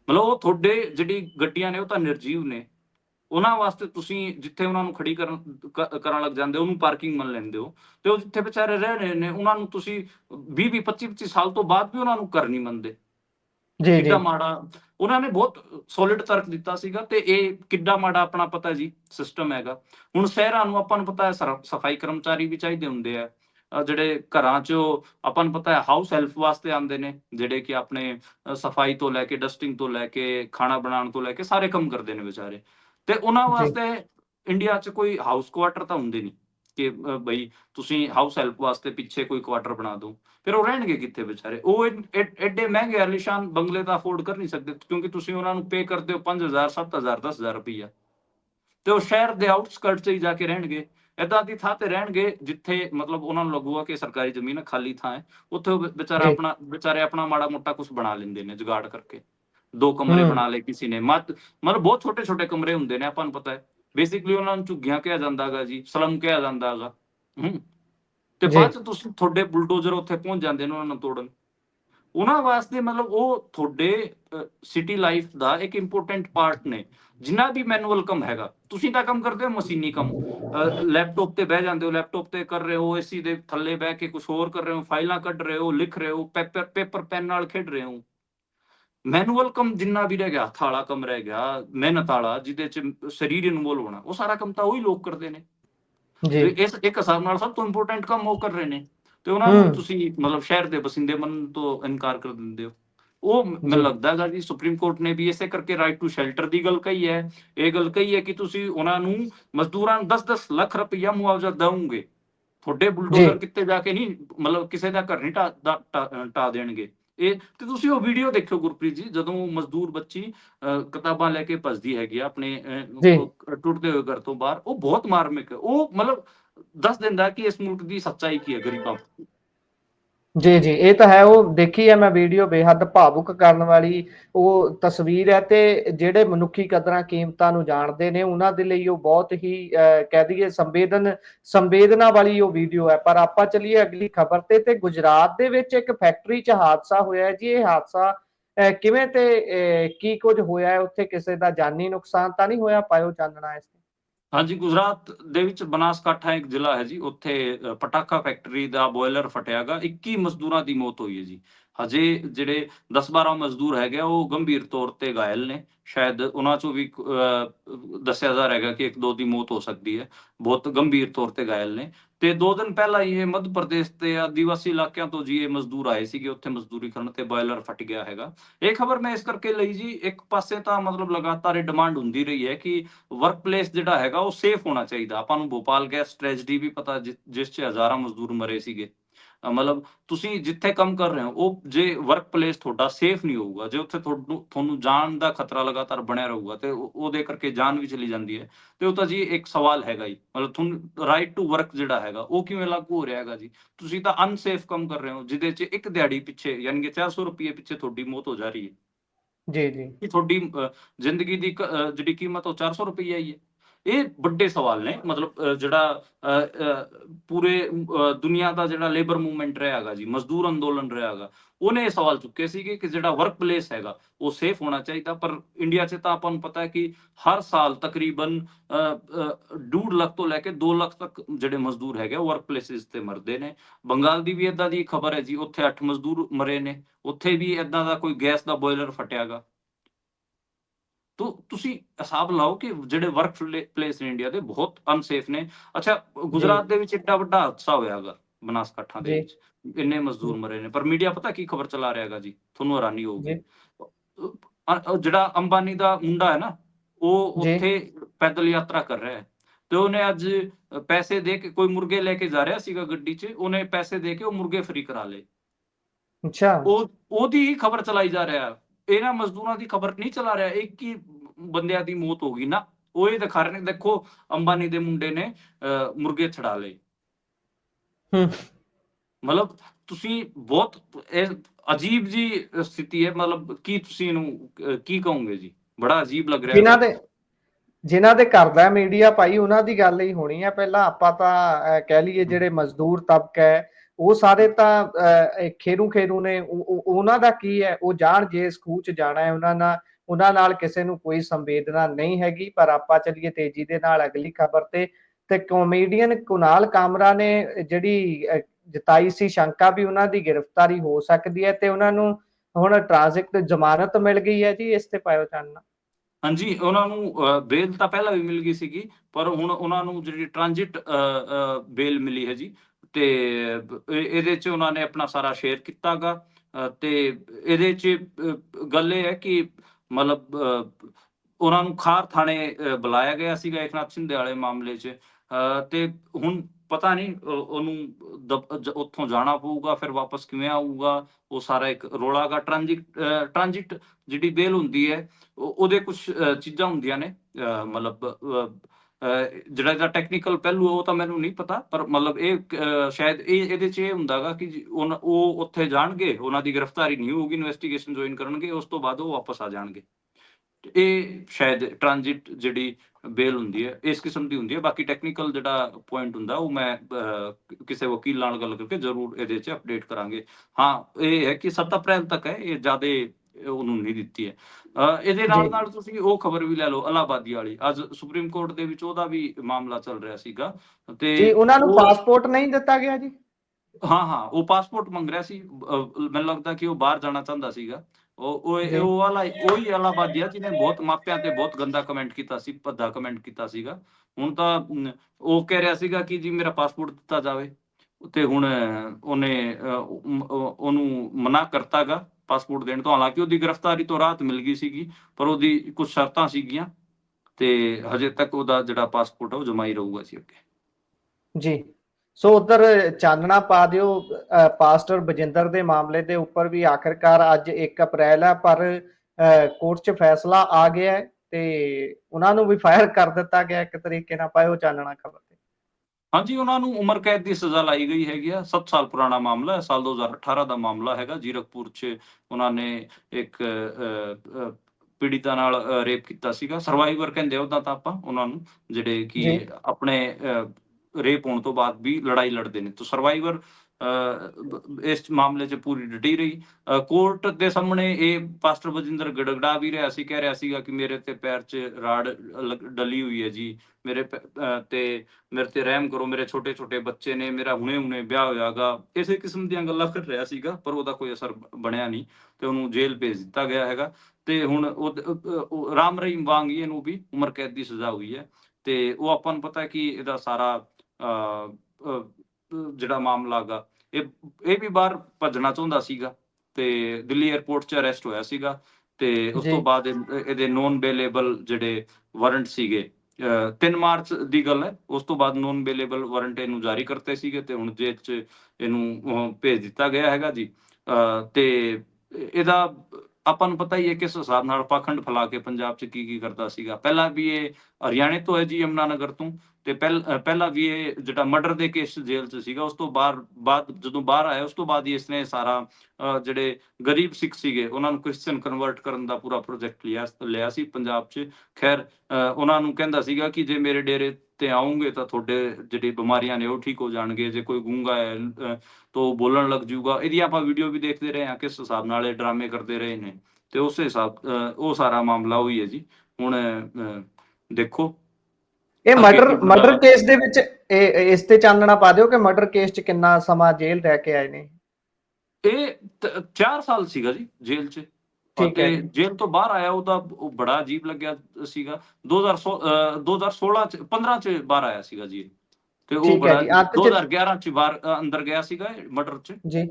ਮਤਲਬ ਉਹ ਤੁਹਾਡੇ ਜਿਹੜੀ ਗੱਡੀਆਂ ਨੇ ਉਹ ਤਾਂ ਨਿਰਜੀਵ ਨੇ। ਉਹਨਾਂ ਵਾਸਤੇ ਤੁਸੀਂ ਜਿੱਥੇ ਉਹਨਾਂ ਨੂੰ ਖੜੀ ਕਰਨ ਕਰਨ ਲੱਗ ਜਾਂਦੇ ਉਹਨੂੰ ਪਾਰਕਿੰਗ ਮੰਨ ਲੈਂਦੇ ਹੋ। ਤੇ ਉਹ ਜਿੱਥੇ ਵਿਚਾਰੇ ਰਹਿ ਰਹੇ ਨੇ ਉਹਨਾਂ ਨੂੰ ਤੁਸੀਂ 20 20 25 25 ਸਾਲ ਤੋਂ ਬਾਅਦ ਵੀ ਉਹਨਾਂ ਨੂੰ ਕਰ ਨਹੀਂ ਮੰਨਦੇ। ਜੀ ਜੀ। ਕਿੱਡਾ ਮਾੜਾ ਉਹਨਾਂ ਨੇ ਬਹੁਤ ਸੋਲਿਡ ਤਰਕ ਦਿੱਤਾ ਸੀਗਾ ਤੇ ਇਹ ਕਿੱਡਾ ਮਾੜਾ ਆਪਣਾ ਪਤਾ ਜੀ ਸਿਸਟਮ ਹੈਗਾ। ਹੁਣ ਸ਼ਹਿਰਾਂ ਨੂੰ ਆਪਾਂ ਨੂੰ ਪਤਾ ਹੈ ਸਫ਼ਾਈ ਕਰਮਚਾਰੀ ਵੀ ਚਾਹੀਦੇ ਹੁੰਦੇ ਆ। ਜਿਹੜੇ ਘਰਾਂ 'ਚ ਆਪਾਂ ਨੂੰ ਪਤਾ ਹੈ ਹਾਊਸ ਹੈਲਪ ਵਾਸਤੇ ਆਉਂਦੇ ਨੇ ਜਿਹੜੇ ਕਿ ਆਪਣੇ ਸਫ਼ਾਈ ਤੋਂ ਲੈ ਕੇ ਡਸਟਿੰਗ ਤੋਂ ਲੈ ਕੇ ਖਾਣਾ ਬਣਾਉਣ ਤੋਂ ਲੈ ਕੇ ਸਾਰੇ ਕੰਮ ਕਰਦੇ ਨੇ ਵਿਚਾਰੇ। ਤੇ ਉਹਨਾਂ। ਵਾਸਤੇ ਇੰਡੀਆ 'ਚ ਕੋਈ ਹਾਊਸ ਕੁਆਟਰ ਤਾਂ ਹੁੰਦੇ ਨਹੀਂ ਕਿ ਬਈ ਤੁਸੀਂ ਹਾਊਸ ਹੈਲਪ ਵਾਸਤੇ ਪਿੱਛੇ ਕੋਈ ਕੁਆਟਰ ਬਣਾ ਦਿਓ। ਫਿਰ ਉਹ ਰਹਿਣਗੇ ਕਿੱਥੇ ਵਿਚਾਰੇ? ਉਹ ਐਡੇ ਮਹਿੰਗੇ ਆਲੀਸ਼ਾਨ ਬੰਗਲੇ ਤਾਂ ਅਫੋਰਡ ਕਰ ਨਹੀਂ ਸਕਦੇ ਕਿਉਂਕਿ ਤੁਸੀਂ ਉਹਨਾਂ ਨੂੰ ਪੇ ਕਰਦੇ ਹੋ 5000 7000 10000 ਰੁਪਈਆ। ਤੇ ਉਹ ਸ਼ਹਿਰ ਦੇ ਆਊਟਸਕਰਟ 'ਚ ਹੀ ਜਾ ਕੇ ਰਹਿਣਗੇ। ਏਦਾਂ ਦੀ ਥਾਂ ਤੇ ਰਹਿਣਗੇ ਜਿੱਥੇ ਮਤਲਬ ਉਹਨਾਂ ਨੂੰ ਲੱਗੂਗਾ ਕਿ ਸਰਕਾਰੀ ਜ਼ਮੀਨ ਹੈ ਖਾਲੀ ਥਾਂ ਹੈ। ਉੱਥੇ ਵਿਚਾਰਾ। ਆਪਣਾ ਵਿਚਾਰੇ ਆਪਣਾ ਮਾੜਾ ਮੋਟਾ ਕੁਝ ਬਣਾ ਲੈਂਦੇ ਨੇ ਜੁਗਾੜ ਕਰਕੇ। ਦੋ ਕਮਰੇ। ਬਣਾ ਲਏ ਕਿਸੇ ਨੇ। ਮਤ ਮਤਲਬ ਬਹੁਤ ਛੋਟੇ ਛੋਟੇ ਕਮਰੇ ਹੁੰਦੇ ਨੇ ਆਪਾਂ ਨੂੰ ਪਤਾ ਹੈ। ਬੇਸਿਕਲੀ ਉਹਨਾਂ ਨੂੰ ਝੁੱਗੀਆਂ ਕਿਹਾ ਜਾਂਦਾਗਾ ਜੀ ਸਲਮ ਕਿਹਾ ਜਾਂਦਾਗਾ ਹੂੰ। ਤੇ। ਬਾਅਦ ਚ ਤੁਸੀਂ ਤੁਹਾਡੇ ਬੁਲਡੋਜ਼ਰ ਉੱਥੇ ਪਹੁੰਚ ਜਾਂਦੇ ਨੇ ਉਹਨਾਂ ਨੂੰ ਤੋੜਨ। ਉਹਨਾਂ ਵਾਸਤੇ ਮਤਲਬ ਉਹ ਤੁਹਾਡੇ ਸਿਟੀ ਲਾਈਫ ਦਾ ਇੱਕ ਇੰਪੋਰਟੈਂਟ ਪਾਰਟ ਨੇ ਜਿੰਨਾ ਵੀ ਮੈਨੂਅਲ ਕੰਮ ਹੈਗਾ। ਤੁਸੀਂ ਤਾਂ ਕੰਮ ਕਰਦੇ ਹੋ ਮਸ਼ੀਨੀ ਕੰਮ। ਲੈਪਟਾਪ ਤੇ ਬਹਿ ਜਾਂਦੇ ਹੋ ਲੈਪਟਾਪ ਤੇ ਕਰ ਰਹੇ ਹੋ ਏਸੀ ਦੇ ਥੱਲੇ ਬਹਿ ਕੇ ਕੁਝ ਹੋਰ ਕਰ ਰਹੇ ਹੋ ਫਾਈਲਾਂ ਕੱਢ ਰਹੇ ਹੋ ਲਿਖ ਰਹੇ ਹੋ ਪੇਪਰ ਪੇਪਰ ਪੈਨ ਨਾਲ ਖੇਡ ਰਹੇ ਹੋ। ਮੈਨੂਅਲ ਕੰਮ ਜਿੰਨਾ ਵੀ ਰਹਿ ਗਿਆ ਹੱਥ ਵਾਲਾ ਕੰਮ ਰਹਿ ਗਿਆ ਮਿਹਨਤ ਵਾਲਾ ਜਿਹਦੇ ਚ ਸਰੀਰ ਇਨਵੋਲਵ ਹੋਣਾ ਉਹ ਸਾਰਾ ਕੰਮ ਤਾਂ ਉਹੀ ਲੋਕ ਕਰਦੇ ਨੇ। ਜੀ। ਇਸ ਇੱਕ ਹਿਸਾਬ ਨਾਲ ਸਭ ਤੋਂ ਇੰਪੋਰਟੈਂਟ ਕੰਮ ਉਹ ਕਰ ਰਹੇ ਨੇ। ਤੇ ਉਹਨਾਂ ਨੂੰ। ਤੁਸੀਂ ਮਤਲਬ ਸ਼ਹਿਰ ਦੇ ਬਸਿੰਦੇ ਮੰਨਣ ਤੋਂ ਇਨਕਾਰ ਕਰ ਦਿੰਦੇ ਹੋ। ਉਹ। ਮੈਨੂੰ ਲੱਗਦਾ ਹੈਗਾ ਜੀ ਸੁਪਰੀਮ ਕੋਰਟ ਨੇ ਵੀ ਇਸੇ ਕਰਕੇ ਰਾਈਟ ਟੂ ਸ਼ੈਲਟਰ ਦੀ ਗੱਲ ਕਹੀ ਹੈ। ਇਹ ਗੱਲ ਕਹੀ ਹੈ ਕਿ ਤੁਸੀਂ ਉਹਨਾਂ ਨੂੰ ਮਜ਼ਦੂਰਾਂ ਨੂੰ 10-10 ਲੱਖ ਰੁਪਈਆ ਮੁਆਵਜ਼ਾ ਦੇਵੋਗੇ ਤੁਹਾਡੇ ਬੁਲਡੋਜ਼ਰ ਕਿਤੇ ਜਾ ਕੇ ਨਹੀਂ ਮਤਲਬ ਕਿਸੇ ਦਾ ਘਰ ਨਹੀਂ ਢਾ ਦੇਣਗੇ। ਇਹ ਤੇ ਤੁਸੀਂ ਉਹ ਵੀਡੀਓ ਦੇਖਿਓ ਗੁਰਪ੍ਰੀਤ ਜੀ ਜਦੋਂ ਮਜ਼ਦੂਰ ਬੱਚੀ ਕਿਤਾਬਾਂ ਲੈ ਕੇ ਭੱਜਦੀ ਹੈਗੀ ਆ ਆਪਣੇ ਟੁੱਟਦੇ ਹੋਏ ਘਰ ਤੋਂ ਬਾਹਰ ਉਹ ਬਹੁਤ ਮਾਰਮਿਕ ਉਹ ਮਤਲਬ ਦੱਸ ਦਿੰਦਾ ਕਿ ਇਸ ਮੁਲਕ ਦੀ ਸੱਚਾਈ ਕੀ ਹੈ ਗਰੀਬਾਂ ਜੀ ਜੀ, ਇਹ ਤਾਂ ਹੈ, ਉਹ ਦੇਖੀ ਹੈ ਮੈਂ ਵੀਡੀਓ ਬੇਹੱਦ ਭਾਵੁਕ ਕਰਨ ਵਾਲੀ ਉਹ ਤਸਵੀਰ ਹੈ ਤੇ ਜਿਹੜੇ ਮਨੁੱਖੀ ਕਦਰਾਂ ਕੀਮਤਾਂ ਨੂੰ ਜਾਣਦੇ ਨੇ, ਉਹਨਾਂ ਦੇ ਲਈ ਉਹ ਬਹੁਤ ਹੀ ਕਹਿ ਦਈਏ ਸੰਵੇਦਨ, ਸੰਵੇਦਨਾ ਵਾਲੀ ਉਹ ਵੀਡੀਓ ਹੈ। ਪਰ ਆਪਾਂ ਚਲੀਏ ਅਗਲੀ ਖਬਰ ਤੇ ਤੇ ਗੁਜਰਾਤ ਦੇ ਵਿੱਚ ਇੱਕ ਫੈਕਟਰੀ 'ਚ ਹਾਦਸਾ ਹੋਇਆ ਜੀ। ਇਹ ਹਾਦਸਾ ਕਿਵੇਂ ਤੇ ਕੀ ਕੁਝ ਹੋਇਆ ਉੱਥੇ ਕਿਸੇ ਦਾ ਜਾਨੀ ਨੁਕਸਾਨ ਤਾਂ ਨਹੀਂ ਹੋਇਆ? ਪਾਇਓ ਚਾਨਣਾ ਇਸ ਤੇ। ਹਾਂਜੀ ਗੁਜਰਾਤ ਦੇ ਵਿੱਚ ਬਨਾਸਕਾਠਾ ਇੱਕ ਜ਼ਿਲ੍ਹਾ ਹੈ ਜੀ ਉੱਥੇ ਪਟਾਕਾ ਫੈਕਟਰੀ ਦਾ ਬੋਇਲਰ ਫਟਿਆਗਾ 21 ਮਜ਼ਦੂਰਾਂ ਦੀ ਮੌਤ ਹੋਈ ਹੈ ਜੀ। ਹਜੇ ਜਿਹੜੇ 10-12 ਮਜ਼ਦੂਰ ਹੈਗੇ ਆ, ਉਹ ਗੰਭੀਰ ਤੌਰ ਤੇ ਘਾਇਲ ਨੇ। ਸ਼ਾਇਦ ਉਹਨਾਂ ਚੋਂ ਵੀ ਅਹ, ਦੱਸਿਆ ਜਾ ਰਿਹਾ ਕਿ ਇੱਕ ਦੋ ਦੀ ਮੌਤ ਹੋ ਸਕਦੀ ਹੈ। ਬਹੁਤ ਗੰਭੀਰ ਤੌਰ ਤੇ ਘਾਇਲ ਨੇ। ਤੇ ਦੋ ਦਿਨ ਪਹਿਲਾਂ ਹੀ ਇਹ ਮੱਧ ਪ੍ਰਦੇਸ਼ ਤੇ ਆਦੀਵਾਸੀ ਇਲਾਕਿਆਂ ਤੋਂ ਜੀ ਇਹ ਮਜ਼ਦੂਰ ਆਏ ਸੀਗੇ, ਉੱਥੇ ਮਜ਼ਦੂਰੀ ਕਰਨ ਤੇ ਬਾਇਲਰ ਫਟ ਗਿਆ ਹੈਗਾ। ਇਹ ਖਬਰ ਮੈਂ ਇਸ ਕਰਕੇ ਲਈ ਜੀ, ਇੱਕ ਪਾਸੇ ਤਾਂ ਮਤਲਬ ਲਗਾਤਾਰ ਇਹ ਡਿਮਾਂਡ ਹੁੰਦੀ ਰਹੀ ਹੈ ਕਿ ਵਰਕ ਪਲੇਸ ਜਿਹੜਾ ਹੈਗਾ ਉਹ ਸੇਫ ਹੋਣਾ ਚਾਹੀਦਾ। ਆਪਾਂ ਨੂੰ ਭੋਪਾਲ ਗੈਸ ਟ੍ਰੈਜਡੀ ਵੀ ਪਤਾ ਜਿ- ਜਿਸ 'ਚ ਹਜ਼ਾਰਾਂ ਮਜ਼ਦੂਰ ਮਰੇ ਸੀਗੇ। ਮਤਲਬ ਤੁਸੀਂ ਜਿੱਥੇ ਕੰਮ ਕਰ ਰਹੇ ਹੋ ਉਹ ਜੇ ਵਰਕ ਪਲੇਸ ਤੁਹਾਡਾ ਸੇਫ ਨਹੀਂ ਹੋਊਗਾ ਜੇ ਉੱਥੇ ਤੁਹਾਨੂੰ ਤੁਹਾਨੂੰ ਜਾਨ ਦਾ ਖਤਰਾ ਲਗਾਤਾਰ ਬਣਿਆ ਰਹੂਗਾ ਤੇ ਉਹ- ਉਹਦੇ ਕਰਕੇ ਜਾਨ ਵੀ ਚਲੀ ਜਾਂਦੀ ਹੈ। ਤੇ ਉਹ ਤਾਂ ਜੀ ਇੱਕ ਸਵਾਲ ਹੈਗਾ ਹੀ ਮਤਲਬ ਤੁਹਾਨੂੰ ਰਾਈਟ ਟੂ ਵਰਕ ਜਿਹੜਾ ਹੈਗਾ ਉਹ ਕਿਵੇਂ ਲਾਗੂ ਹੋ ਰਿਹਾ ਹੈਗਾ ਜੀ? ਤੁਸੀਂ ਤਾਂ ਅਨਸੇਫ ਕੰਮ ਕਰ ਰਹੇ ਹੋ ਜਿਹਦੇ 'ਚ ਇੱਕ ਦਿਹਾੜੀ ਪਿੱਛੇ ਯਾਨੀ ਕਿ 400 ਰੁਪਏ ਪਿੱਛੇ ਤੁਹਾਡੀ ਮੌਤ ਹੋ ਜਾ ਰਹੀ ਹੈ। ਜੀ ਜੀ। ਤੁਹਾਡੀ ਜ਼ਿੰਦਗੀ ਦੀ ਜਿਹੜੀ ਕੀਮਤ ਉਹ 400 ਰੁਪਈਆ ਹੀ ਹੈ। ਇਹ ਵੱਡੇ ਸਵਾਲ ਨੇ ਮਤਲਬ ਜਿਹੜਾ ਅਹ, ਪੂਰੇ ਅਹ, ਦੁਨੀਆ ਦਾ ਜਿਹੜਾ ਲੇਬਰ ਮੂਵਮੈਂਟ ਰਿਹਾ ਜੀ ਮਜ਼ਦੂਰ ਅੰਦੋਲਨ ਰਿਹਾ ਹੈਗਾ ਉਹਨੇ ਇਹ ਸਵਾਲ ਚੁੱਕੇ ਸੀਗੇ ਕਿ ਜਿਹੜਾ ਵਰਕ ਪਲੇਸ ਹੈਗਾ ਉਹ ਸੇਫ ਹੋਣਾ ਚਾਹੀਦਾ ਪਰ ਇੰਡੀਆ 'ਚ ਤਾਂ ਆਪਾਂ ਨੂੰ ਪਤਾ ਹੈ ਕਿ ਹਰ ਸਾਲ ਤਕਰੀਬਨ ਅਹ, ਅਹ, ਲੱਖ ਤੋਂ ਲੈ ਕੇ 2 ਲੱਖ ਤੱਕ ਜਿਹੜੇ ਮਜ਼ਦੂਰ ਹੈਗੇ ਉਹ ਵਰਕ ਪਲੇਸਿਸ ਤੇ ਮਰਦੇ ਨੇ। ਬੰਗਾਲ ਦੀ ਵੀ ਇਦਾਂ ਦੀ ਖਬਰ ਹੈ ਜੀ ਉੱਥੇ 8 ਮਜ਼ਦੂਰ ਮਰੇ ਨੇ ਉੱਥੇ ਵੀ ਇਦਾਂ ਦਾ ਕੋਈ ਗੈਸ ਦਾ ਬੋਇਲਰ ਫਟਿਆਗਾ। ਤੋ ਤੁਸੀਂ ਹਿਸਾਬ ਲਾਓ ਕਿ ਜਿਹੜੇ ਵਰਕ ਪਲੇਸ ਨੇ ਇੰਡੀਆ ਦੇ ਬਹੁਤ ਅਨਸੇਫ ਨੇ। ਅੱਛਾ ਗੁਜਰਾਤ ਦੇ ਵਿੱਚ ਇੱਡਾ ਵੱਡਾ ਹਾਦਸਾ ਹੋਇਆਗਾ ਬਨਾਸਕਾਠਾ ਦੇ। ਵਿੱਚ। ਇੰਨੇ ਮਜ਼ਦੂਰ ਮਰੇ ਨੇ। ਪਰ ਮੀਡੀਆ ਪਤਾ ਕੀ ਖਬਰ ਚਲਾ ਰਿਹਾ ਹੈਗਾ ਜੀ? ਤੁਹਾਨੂੰ ਹੈਰਾਨੀ ਹੋਊਗੀ। ਜਿਹੜਾ ਅੰਬਾਨੀ ਦਾ ਮੁੰਡਾ ਹੈ ਨਾ ਉਹ। ਉੱਥੇ ਪੈਦਲ ਯਾਤਰਾ ਕਰ ਰਿਹਾ ਹੈ। ਤੇ ਉਹਨੇ ਅੱਜ ਪੈਸੇ ਦੇ ਕੇ ਕੋਈ ਮੁਰਗੇ ਲੈ ਕੇ ਜਾ ਰਿਹਾ ਸੀਗਾ ਗੱਡੀ 'ਚ। ਉਹਨੇ ਪੈਸੇ ਦੇ ਕੇ ਉਹ ਮੁਰਗੇ ਫ੍ਰੀ ਕਰਾ ਲਏ। ਅੱਛਾ। ਉਹ ਉਹਦੀ ਹੀ ਖਬਰ ਚਲਾਈ ਜਾ ਰਿਹਾ। ਹੈ। ਇਹਨਾਂ ਮਜ਼ਦੂਰਾਂ ਦੀ ਖਬਰ ਨਹੀਂ ਚਲਾ ਰਿਹਾ ਇੱਕ ਹੀ ਬੰਦਿਆਂ ਦੀ ਮੌਤ ਹੋ ਗਈ ਨਾ ਉਹ ਇਹ ਦਿਖਾ ਰਹੇ ਨੇ ਦੇਖੋ ਅੰਬਾਨੀ ਦੇ ਮੁੰਡੇ ਨੇ ਮੁਰਗੇ ਛੜਾ ਲਏ। ਹੂੰ। ਮਤਲਬ ਤੁਸੀਂ ਬਹੁਤ ਇਹ ਅਜੀਬ ਜੀ ਸਥਿਤੀ ਹੈ ਮਤਲਬ ਕੀ ਤੁਸੀਂ ਇਹਨੂੰ ਕੀ ਕਹੋਗੇ ਜੀ? ਬੜਾ ਅਜੀਬ ਲੱਗ ਰਿਹਾ ਜਿਨ੍ਹਾਂ ਦੇ ਜਿਨ੍ਹਾਂ ਦੇ ਘਰ ਦਾ ਮੀਡੀਆ ਭਾਈ ਉਹਨਾਂ ਦੀ ਗੱਲ ਹੀ ਹੋਣੀ ਹੈ ਪਹਿਲਾਂ ਆਪਾਂ ਤਾਂ ਕਹਿ ਲਈਏ ਜਿਹੜੇ ਮਜ਼ਦੂਰ ਤਬਕਾ ਹੈ ਉਹ ਸਾਰੇ ਤਾਂ ਖੇਰੂ ਖੇਰੂ ਨੇ ਉਹਨਾਂ ਦਾ ਕੀ ਹੈ? ਉਹ ਜਾਣ ਜੇ ਸਕੂਲ ਚ ਜਾਣਾ ਹੈ ਉਹਨਾਂ ਨਾਲ ਉਹਨਾਂ ਨਾਲ ਕਿਸੇ ਨੂੰ ਕੋਈ ਸੰਵੇਦਨਾ ਨਹੀਂ ਹੈਗੀ, ਪਰ ਆਪਾਂ ਚੱਲੀਏ ਤੇਜ਼ੀ ਦੇ ਨਾਲ ਅਗਲੀ ਖਬਰ ਤੇ ਤੇ ਕਾਮੇਡੀਅਨ ਕੁਨਾਲ ਕਾਮਰਾ ਨੇ ਜਿਹੜੀ ਜਤਾਈ ਸੀ ਸ਼ੰਕਾ ਵੀ ਉਹਨਾਂ ਦੀ ਗ੍ਰਿਫਤਾਰੀ ਹੋ ਸਕਦੀ ਹੈ ਤੇ ਉਹਨਾਂ ਨੂੰ ਹੁਣ ਟ੍ਰਾਂਜ਼ਿਟ ਜ਼ਮਾਨਤ ਮਿਲ ਗਈ ਹੈ ਜੀ, ਇਸ ਤੇ ਪਾਇਓ ਚਾਨਣਾ। ਹਾਂਜੀ, ਉਹਨਾਂ ਨੂੰ ਬੇਲ ਤਾਂ ਪਹਿਲਾਂ ਵੀ ਮਿਲ ਗਈ ਸੀਗੀ, ਪਰ ਹੁਣ ਉਹਨਾਂ ਨੂੰ ਜਿਹੜੀ ਟ੍ਰਾਂਜ਼ਿਟ ਬੇਲ ਮਿਲੀ ਹੈ ਜੀ ਤੇ ਇਹਦੇ 'ਚ ਉਹਨਾਂ ਨੇ ਆਪਣਾ ਸਾਰਾ ਸ਼ੇਅਰ ਕੀਤਾਗਾ। ਤੇ ਇਹਦੇ 'ਚ ਗੱਲ ਇਹ ਹੈ ਕਿ ਮਤਲਬ ਉਹਨਾਂ ਨੂੰ ਖਾਰ ਥਾਣੇ ਬੁਲਾਇਆ ਗਿਆ ਸੀਗਾ ਇਕਨਾਥ ਸ਼ਿੰਦੇ ਵਾਲੇ ਮਾਮਲੇ 'ਚ। ਤੇ ਹੁਣ ਪਤਾ ਨਹੀਂ ਉਹਨੂੰ ਦਬ- ਉੱਥੋਂ ਜਾਣਾ ਪਊਗਾ ਫਿਰ ਵਾਪਸ ਕਿਵੇਂ ਆਊਗਾ। ਉਹ ਸਾਰਾ ਇੱਕ ਰੋਲਾਗਾ ਟ੍ਰਾਂਜ਼ਿਟ ਟ੍ਰਾਂਜ਼ਿਟ ਜਿਹੜੀ ਬੇਲ ਹੁੰਦੀ ਹੈ ਉਹ- ਉਹਦੇ ਕੁਝ ਚੀਜ਼ਾਂ ਹੁੰਦੀਆਂ ਨੇ। ਅਹ ਮਤਲਬ ਅਹ, ਜਿਹੜਾ ਇਹਦਾ ਟੈਕਨੀਕਲ ਪਹਿਲੂ ਉਹ ਤਾਂ ਮੈਨੂੰ ਨਹੀਂ ਪਤਾ ਪਰ ਮਤਲਬ ਇਹ ਅਹ, ਸ਼ਾਇਦ ਇਹ ਇਹਦੇ 'ਚ ਇਹ ਹੁੰਦਾਗਾ ਕਿ ਉਹ ਉੱਥੇ ਜਾਣਗੇ ਉਹਨਾਂ ਦੀ ਗ੍ਰਿਫਤਾਰੀ ਨਹੀਂ ਹੋਊਗੀ ਇਨਵੈਸਟੀਗੇਸ਼ਨ ਜੁਆਇਨ ਕਰਨਗੇ ਉਸ ਤੋਂ ਬਾਅਦ ਉਹ ਵਾਪਸ ਆ ਜਾਣਗੇ। ਇਹ ਸ਼ਾਇਦ ਟ੍ਰਾਂਜ਼ਿਟ ਜਿਹੜੀ ਬੇਲ ਹੁੰਦੀ ਹੈ ਇਸ ਕਿਸਮ ਦੀ ਹੁੰਦੀ ਹੈ ਬਾਕੀ ਟੈਕਨੀਕਲ ਜਿਹੜਾ ਪੁਆਇੰਟ ਹੁੰਦਾ ਉਹ ਮੈਂ ਕਿਸੇ ਵਕੀਲ ਨਾਲ ਗੱਲ ਕਰਕੇ ਜ਼ਰੂਰ ਇਹਦੇ 'ਚ ਅਪਡੇਟ ਕਰਾਂਗੇ। ਹਾਂ ਇਹ ਹੈ ਕਿ 7 ਅਪ੍ਰੈਲ ਤੱਕ ਹੈ ਇਹ ਜ਼ਿਆਦਾ ਉਹਨੂੰ ਨਹੀਂ ਦਿੱਤੀ ਹੈ। ਇਹਦੇ ਨਾਲ। ਨਾਲ ਤੁਸੀਂ ਉਹ ਖਬਰ ਵੀ ਲੈ ਲਓ ਅਲਾਹਾਬਾਦੀ ਵਾਲੀ। ਅੱਜ ਸੁਪਰੀਮ ਕੋਰਟ ਦੇ ਵਿੱਚ ਉਹਦਾ ਵੀ ਮਾਮਲਾ ਚੱਲ ਰਿਹਾ ਸੀਗਾ। ਤੇ ਜੀ ਉਹਨਾਂ ਨੂੰ ਪਾਸਪੋਰਟ ਨਹੀਂ ਦਿੱਤਾ ਗਿਆ ਜੀ? ਹਾਂ ਹਾਂ ਉਹ ਪਾਸਪੋਰਟ ਮੰਗ ਰਿਹਾ ਸੀ। ਮੈਨੂੰ ਲੱਗਦਾ ਕਿ ਉਹ ਬਾਹਰ ਜਾਣਾ ਚਾਹੁੰਦਾ ਸੀਗਾ। ਉਹ ਉਹ। ਉਹ ਵਾਲਾ ਉਹੀ ਅਲਾਹਾਬਾਦੀ ਆ ਜਿਹਨੇ ਬਹੁਤ ਮਾਪਿਆਂ ਤੇ ਬਹੁਤ ਗੰਦਾ ਕਮੈਂਟ ਕੀਤਾ ਸੀ ਭੱਦਾ ਕਮੈਂਟ ਕੀਤਾ ਸੀਗਾ। ਹੁਣ ਤਾਂ ਉਹ ਕਹਿ ਰਿਹਾ ਸੀਗਾ ਕਿ ਜੀ ਮੇਰਾ ਪਾਸਪੋਰਟ ਦਿੱਤਾ ਜਾਵੇ। ਤੇ ਹੁਣ ਉਹਨੇ ਉਹਨੂੰ ਮਨਾ ਕਰਤਾਗਾ। ਪਾਸਪੋਰਟ ਦੇਣ ਤੋਂ, ਹਾਲਾਂਕਿ ਉਹਦੀ ਗ੍ਰਿਫਤਾਰੀ ਤੋਂ ਰਾਹਤ ਮਿਲ ਗਈ ਸੀਗੀ, ਪਰ ਉਹਦੀ ਕੁਝ ਸ਼ਰਤਾਂ ਸੀਗੀਆਂ ਤੇ ਹਜੇ ਤੱਕ ਉਹਦਾ ਜਿਹੜਾ ਪਾਸਪੋਰਟ ਆ, ਉਹ ਜਮਾ ਰਹੂਗਾ ਸੀ ਅੱਗੇ। ਜੀ। ਸੋ ਉਧਰ ਚਾਨਣਾ ਪਾ ਦਿਓ ਪਾਸਟਰ ਬਜਿੰਦਰ ਦੇ ਮਾਮਲੇ ਦੇ ਉੱਪਰ ਵੀ ਆਖਰਕਾਰ ਅੱਜ 1 ਅਪ੍ਰੈਲ ਹੈ ਪਰ ਕੋਰਟ 'ਚ ਫੈਸਲਾ ਆ ਗਿਆ ਹੈ ਤੇ ਉਹਨਾਂ ਨੂੰ ਵੀ ਫਾਇਰ ਕਰ ਦਿੱਤਾ ਗਿਆ ਇੱਕ ਤਰੀਕੇ ਨਾਲ ਪਾਇਓ ਚਾਨਣਾ ਖਬਰ ਹਾਂਜੀ ਉਹਨਾਂ ਨੂੰ ਉਮਰ ਕੈਦ ਦੀ ਸਜ਼ਾ ਲਾਈ ਗਈ ਹੈਗੀ ਆ। 7 ਸਾਲ ਪੁਰਾਣਾ ਮਾਮਲਾ ਹੈ। ਸਾਲ 2018 ਦਾ ਮਾਮਲਾ ਹੈਗਾ। ਜੀਰਕਪੁਰ 'ਚ ਉਹਨਾਂ ਨੇ ਇੱਕ ਪੀੜਿਤਾ ਨਾਲ ਰੇਪ ਕੀਤਾ ਸੀਗਾ। ਸਰਵਾਈਵਰ ਕਹਿੰਦੇ ਉਹਦਾ ਤਾਂ ਆਪਾਂ ਉਹਨਾਂ ਨੂੰ ਜਿਹੜੇ ਕਿ। ਆਪਣੇ ਰੇਪ ਹੋਣ ਤੋਂ ਬਾਅਦ ਵੀ ਲੜਾਈ ਲੜਦੇ ਨੇ। ਤਾਂ ਸਰਵਾਈਵਰ ਇਸ ਮਾਮਲੇ 'ਚ ਪੂਰੀ ਡਟੀ ਰਹੀ। ਕੋਰਟ ਦੇ ਸਾਹਮਣੇ ਇਹ ਪਾਸਟਰ ਬਜਿੰਦਰ ਗੜਗੜਾ ਵੀ ਰਿਹਾ। ਸੀ ਕਹਿ ਰਿਹਾ ਸੀਗਾ ਕਿ ਮੇਰੇ ਤੇ ਪੈਰ 'ਚ ਰਾੜ ਡਲੀ ਹੋਈ ਹੈ ਜੀ। ਮੇਰੇ ਤੇ ਮੇਰੇ ਤੇ ਰਹਿਮ ਕਰੋ। ਮੇਰੇ ਛੋਟੇ ਛੋਟੇ ਬੱਚੇ ਨੇ, ਮੇਰਾ ਹੁਣੇ ਹੁਣੇ ਵਿਆਹ ਹੋਇਆਗਾ। ਇਸੇ ਕਿਸਮ ਦੀਆਂ ਗੱਲਾਂ ਕਰ ਰਿਹਾ ਸੀਗਾ, ਪਰ ਉਹਦਾ ਕੋਈ ਅਸਰ ਬਣਿਆ ਨਹੀਂ ਤੇ ਉਹਨੂੰ ਜੇਲ੍ਹ ਭੇਜ ਦਿੱਤਾ ਗਿਆ ਹੈਗਾ। ਤੇ ਹੁਣ ਉਹ ਰਾਮ ਰਹੀਮ ਵਾਂਗ ਹੀ ਇਹਨੂੰ ਵੀ ਉਮਰ ਕੈਦ ਦੀ ਸਜ਼ਾ ਹੋਈ ਹੈ। ਤੇ ਉਹ ਆਪਾਂ ਨੂੰ ਪਤਾ ਕਿ ਇਹਦਾ ਸਾਰਾ ਜਿਹੜਾ ਮਾਮਲਾ ਹੈਗਾ ਇਹ ਇਹ ਵੀ ਬਾਹਰ ਭੱਜਣਾ ਚਾਹੁੰਦਾ ਸੀਗਾ ਤੇ ਦਿੱਲੀ 에ਅਰਪੋਰਟ 'ਚ ਅਰੈਸਟ ਹੋਇਆ ਸੀਗਾ ਤੇ ਉਸ। ਤੋਂ ਬਾਅਦ ਇਹ- ਇਹਦੇ ਨੋਨ ਬੇਲੇਬਲ ਜਿਹੜੇ ਵਾਰੰਟ ਸੀਗੇ 3 ਮਾਰਚ ਦੀ ਗੱਲ ਹੈ ਉਸ ਤੋਂ ਬਾਅਦ ਨੋਨ ਬੇਲੇਬਲ ਵਾਰੰਟ ਇਹਨੂੰ ਜਾਰੀ ਕਰਤੇ ਸੀਗੇ ਤੇ ਹੁਣ ਜੇਲ੍ਹ 'ਚ ਇਹਨੂੰ ਭੇਜ ਦਿੱਤਾ ਗਿਆ ਹੈਗਾ ਜੀ ਤੇ ਇਹਦਾ ਆਪਾਂ ਨੂੰ ਪਤਾ ਹੀ ਹੈ ਕਿਸ ਹਿਸਾਬ ਨਾਲ ਪਾਖੰਡ ਫੈਲਾ ਕੇ ਪੰਜਾਬ 'ਚ ਕੀ ਕੀ ਕਰਦਾ ਸੀਗਾ। ਪਹਿਲਾਂ ਵੀ ਇਹ ਹਰਿਆਣੇ ਤੋਂ ਹੈ ਜੀ ਯਮਨਾ ਨਗਰ ਤੋਂ ਤੇ ਪਹਿਲਾਂ ਵੀ ਇਹ ਜਿਹੜਾ ਮਰਡਰ ਦੇ ਕੇਸ ਜੇਲ੍ਹ 'ਚ ਸੀਗਾ ਉਸ ਤੋਂ ਬਾਅਦ ਬਾਅਦ ਜਦੋਂ ਬਾਹਰ ਆਇਆ ਉਸ ਤੋਂ ਬਾਅਦ ਹੀ ਇਸਨੇ ਸਾਰਾ ਅਹ, ਜਿਹੜੇ ਗਰੀਬ ਸਿੱਖ ਸੀਗੇ ਉਹਨਾਂ ਨੂੰ ਕ੍ਰਿਸਚੀਅਨ ਕਨਵਰਟ ਕਰਨ ਦਾ ਪੂਰਾ ਪ੍ਰੋਜੈਕਟ ਲਿਆ ਲਿਆ ਸੀ ਪੰਜਾਬ 'ਚ। ਖੈਰ ਅਹ, ਉਹਨਾਂ ਨੂੰ ਕਹਿੰਦਾ ਸੀਗਾ ਕਿ ਜੇ ਮੇਰੇ ਡੇਰੇ ਤੇ ਆਉਂਗੇ ਤਾਂ ਤੁਹਾਡੇ ਜਿਹੜੀ ਬਿਮਾਰੀਆਂ ਨੇ ਉਹ ਠੀਕ ਹੋ ਜਾਣਗੇ ਜੇ ਕੋਈ ਗੂੰਗਾ ਹੈ ਤਾਂ ਉਹ ਬੋਲਣ ਲੱਗ ਜਾਊਗਾ। ਇਹਦੀ ਆਪਾਂ ਵੀਡੀਓ ਵੀ ਦੇਖਦੇ ਰਹੇ ਹਾਂ ਕਿਸ ਹਿਸਾਬ ਨਾਲ ਇਹ ਡਰਾਮੇ ਕਰਦੇ ਰਹੇ ਨੇ। ਤੇ ਉਸ ਹਿਸਾਬ ਉਹ ਸਾਰਾ ਮਾਮਲਾ ਹੋਈ ਹੈ ਜੀ। ਹੁਣ ਦੇਖੋ। ਇਹ ਮਰਡਰ ਮਰਡਰ? ਕੇਸ ਦੇ ਵਿੱਚ ਇਸ ਤੇ ਚਾਨਣਾ ਪਾ ਦਿਓ ਕਿ ਮਰਡਰ ਕੇਸ 'ਚ ਕਿੰਨਾ ਸਮਾਂ ਜੇਲ੍ਹ ਰਹਿ ਕੇ ਆਏ ਨੇ? ਇਹ 4 ਸਾਲ ਸੀਗਾ ਜੀ ਜੇਲ੍ਹ 'ਚ। ਠੀਕ ਹੈ। ਜੇਲ੍ਹ ਤੋਂ ਬਾਹਰ ਆਇਆ ਉਹਦਾ ਉਹ ਬੜਾ ਅਜੀਬ ਲੱਗਿਆ ਸੀਗਾ। 2016 ਅਹ 2016 ਚ 15 ਚ ਬਾਹਰ ਆਇਆ ਸੀਗਾ ਜੀ ਤੇ ਉਹ ਬੜਾ ਜੀ, ਅੰਤ ਚ- 2011 ਚ ਬਾਹਰ ਅੰਦਰ ਗਿਆ ਸੀਗਾ ਮਰਡਰ ਚ। ਜੀ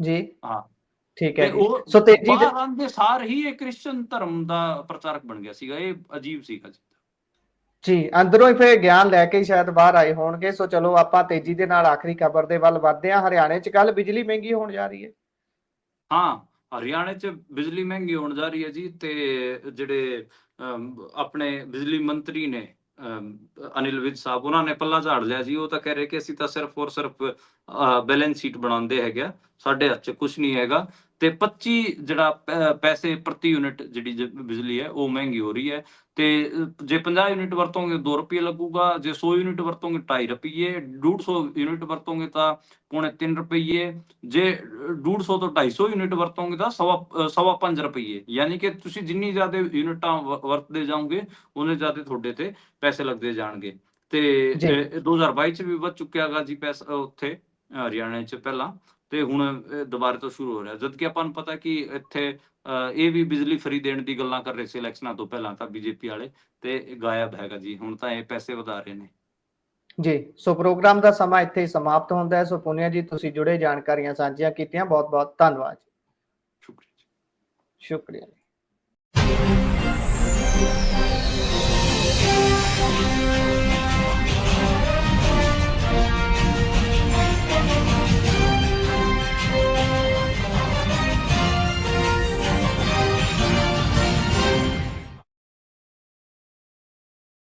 ਜੀ। ਹਾਂ। ਠੀਕ ਹੈ ਸੋ ਤੇਜੀ ਦੇ ਸਾਰ ਹੀ ਇਹ ਕ੍ਰਿਸਚੀਅਨ ਧਰਮ ਦਾ ਪ੍ਰਚਾਰਕ ਬਣ ਗਿਆ ਸੀਗਾ ਇਹ ਅਜੀਬ ਸੀਗਾ ਜੀ। ਜੀ ਅੰਦਰੋਂ ਹੀ ਫਿਰ ਗਿਆਨ ਲੈ ਕੇ ਹੀ ਸ਼ਾਇਦ ਬਾਹਰ ਆਏ ਹੋਣਗੇ। ਸੋ ਚਲੋ ਆਪਾਂ ਤੇਜ਼ੀ ਦੇ ਨਾਲ ਆਖਰੀ ਖਬਰ ਦੇ ਵੱਲ ਵਧਦੇ ਹਾਂ। ਹਰਿਆਣੇ 'ਚ ਕੱਲ ਬਿਜਲੀ ਮਹਿੰਗੀ ਹੋਣ ਜਾ ਰਹੀ ਹੈ। ਹਾਂ। ਹਰਿਆਣੇ 'ਚ ਬਿਜਲੀ ਮਹਿੰਗੀ ਹੋਣ ਜਾ ਰਹੀ ਹੈ ਜੀ ਤੇ ਜਿਹੜੇ ਆਪਣੇ ਬਿਜਲੀ ਮੰਤਰੀ ਨੇ ਅਨਿਲ ਵਿਜ ਸਾਹਿਬ, ਉਹਨਾਂ ਨੇ ਪੱਲਾ ਝਾੜ ਲਿਆ ਜੀ। ਉਹ ਤਾਂ ਕਹਿ ਰਹੇ ਕਿ ਅਸੀਂ ਤਾਂ ਸਿਰਫ ਔਰ ਸਿਰਫ ਬੈਲੈਂਸ ਸ਼ੀਟ ਬਣਾਉਂਦੇ ਹੈਗੇ ਆ। ਸਾਡੇ ਹੱਥ 'ਚ ਕੁਝ ਨਹੀਂ ਹੈਗਾ। ਤੇ 25 ਜਿਹੜਾ ਪੈਸੇ ਪ੍ਰਤੀ ਯੂਨਿਟ ਜਿਹੜੀ ਬਿਜਲੀ ਹੈ, ਉਹ ਮਹਿੰਗੀ ਹੋ ਰਹੀ ਹੈ। ਤੇ ਜੇ 50 ਯੂਨਿਟ ਵਰਤੋਂਗੇ 2 ਰੁਪਏ ਲੱਗੂਗਾ। ਜੇ 100 ਯੂਨਿਟ ਵਰਤੋਂਗੇ 2.5 ਰੁਪਏ 150 ਯੂਨਿਟ ਵਰਤੋਂਗੇ ਤਾਂ ਪੌਣੇ 3 ਰੁਪਏ ਜੇ 150 ਤੋਂ 250 ਯੂਨਿਟ ਵਰਤੋਂਗੇ ਤਾਂ ਸਵਾ ਸਵਾ 5 ਰੁਪਏ ਯਾਨੀ ਕਿ ਤੁਸੀਂ ਜਿੰਨੀ ਜ਼ਿਆਦਾ ਯੂਨਿਟਾਂ ਵਰਤਦੇ ਜਾਓਗੇ ਉਹਨੇ ਜ਼ਿਆਦਾ ਤੁਹਾਡੇ ਤੇ ਪੈਸੇ ਲੱਗਦੇ ਜਾਣਗੇ। ਤੇ ਜੀ। ਅ, 2022 ਚ ਵੀ ਵੱਧ ਚੁੱਕਿਆਗਾ ਜੀ ਪੈਸਾ ਉੱਥੇ ਹਰਿਆਣਾ ਚ ਪਹਿਲਾਂ। ਤੇ ਹੁਣ ਦੁਬਾਰਾ ਤੋਂ ਸ਼ੁਰੂ ਹੋ ਰਿਹਾ। ਜਦ ਕਿ ਆਪਾਂ ਨੂੰ ਪਤਾ ਕਿ ਇੱਥੇ ਇਹ ਵੀ ਬਿਜਲੀ ਫਰੀ ਦੇਣ ਦੀ ਗੱਲਾਂ ਕਰ ਰਹੇ ਸੀ ਇਲੈਕਸ਼ਨਾਂ ਤੋਂ ਪਹਿਲਾਂ ਤਾਂ ਬੀਜੇਪੀ ਵਾਲੇ ਤੇ ਗਾਇਬ ਹੈਗਾ ਜੀ। ਹੁਣ ਤਾਂ ਇਹ ਪੈਸੇ ਵਧਾ ਰਹੇ ਨੇ। ਜੀ ਸੋ ਪ੍ਰੋਗਰਾਮ ਦਾ ਸਮਾਂ ਇੱਥੇ ਹੀ ਸਮਾਪਤ ਹੁੰਦਾ ਹੈ। ਸੋ ਪੁਨੀਆ ਜੀ ਤੁਸੀਂ ਜੁੜੇ ਜਾਣਕਾਰੀਆਂ ਸਾਂਝੀਆਂ ਕੀਤੀਆਂ। ਬਹੁਤ ਬਹੁਤ ਧੰਨਵਾਦ ਸ਼ੁਕਰੀਆ ਜੀ। ਸ਼ੁਕਰੀਆ ਜੀ।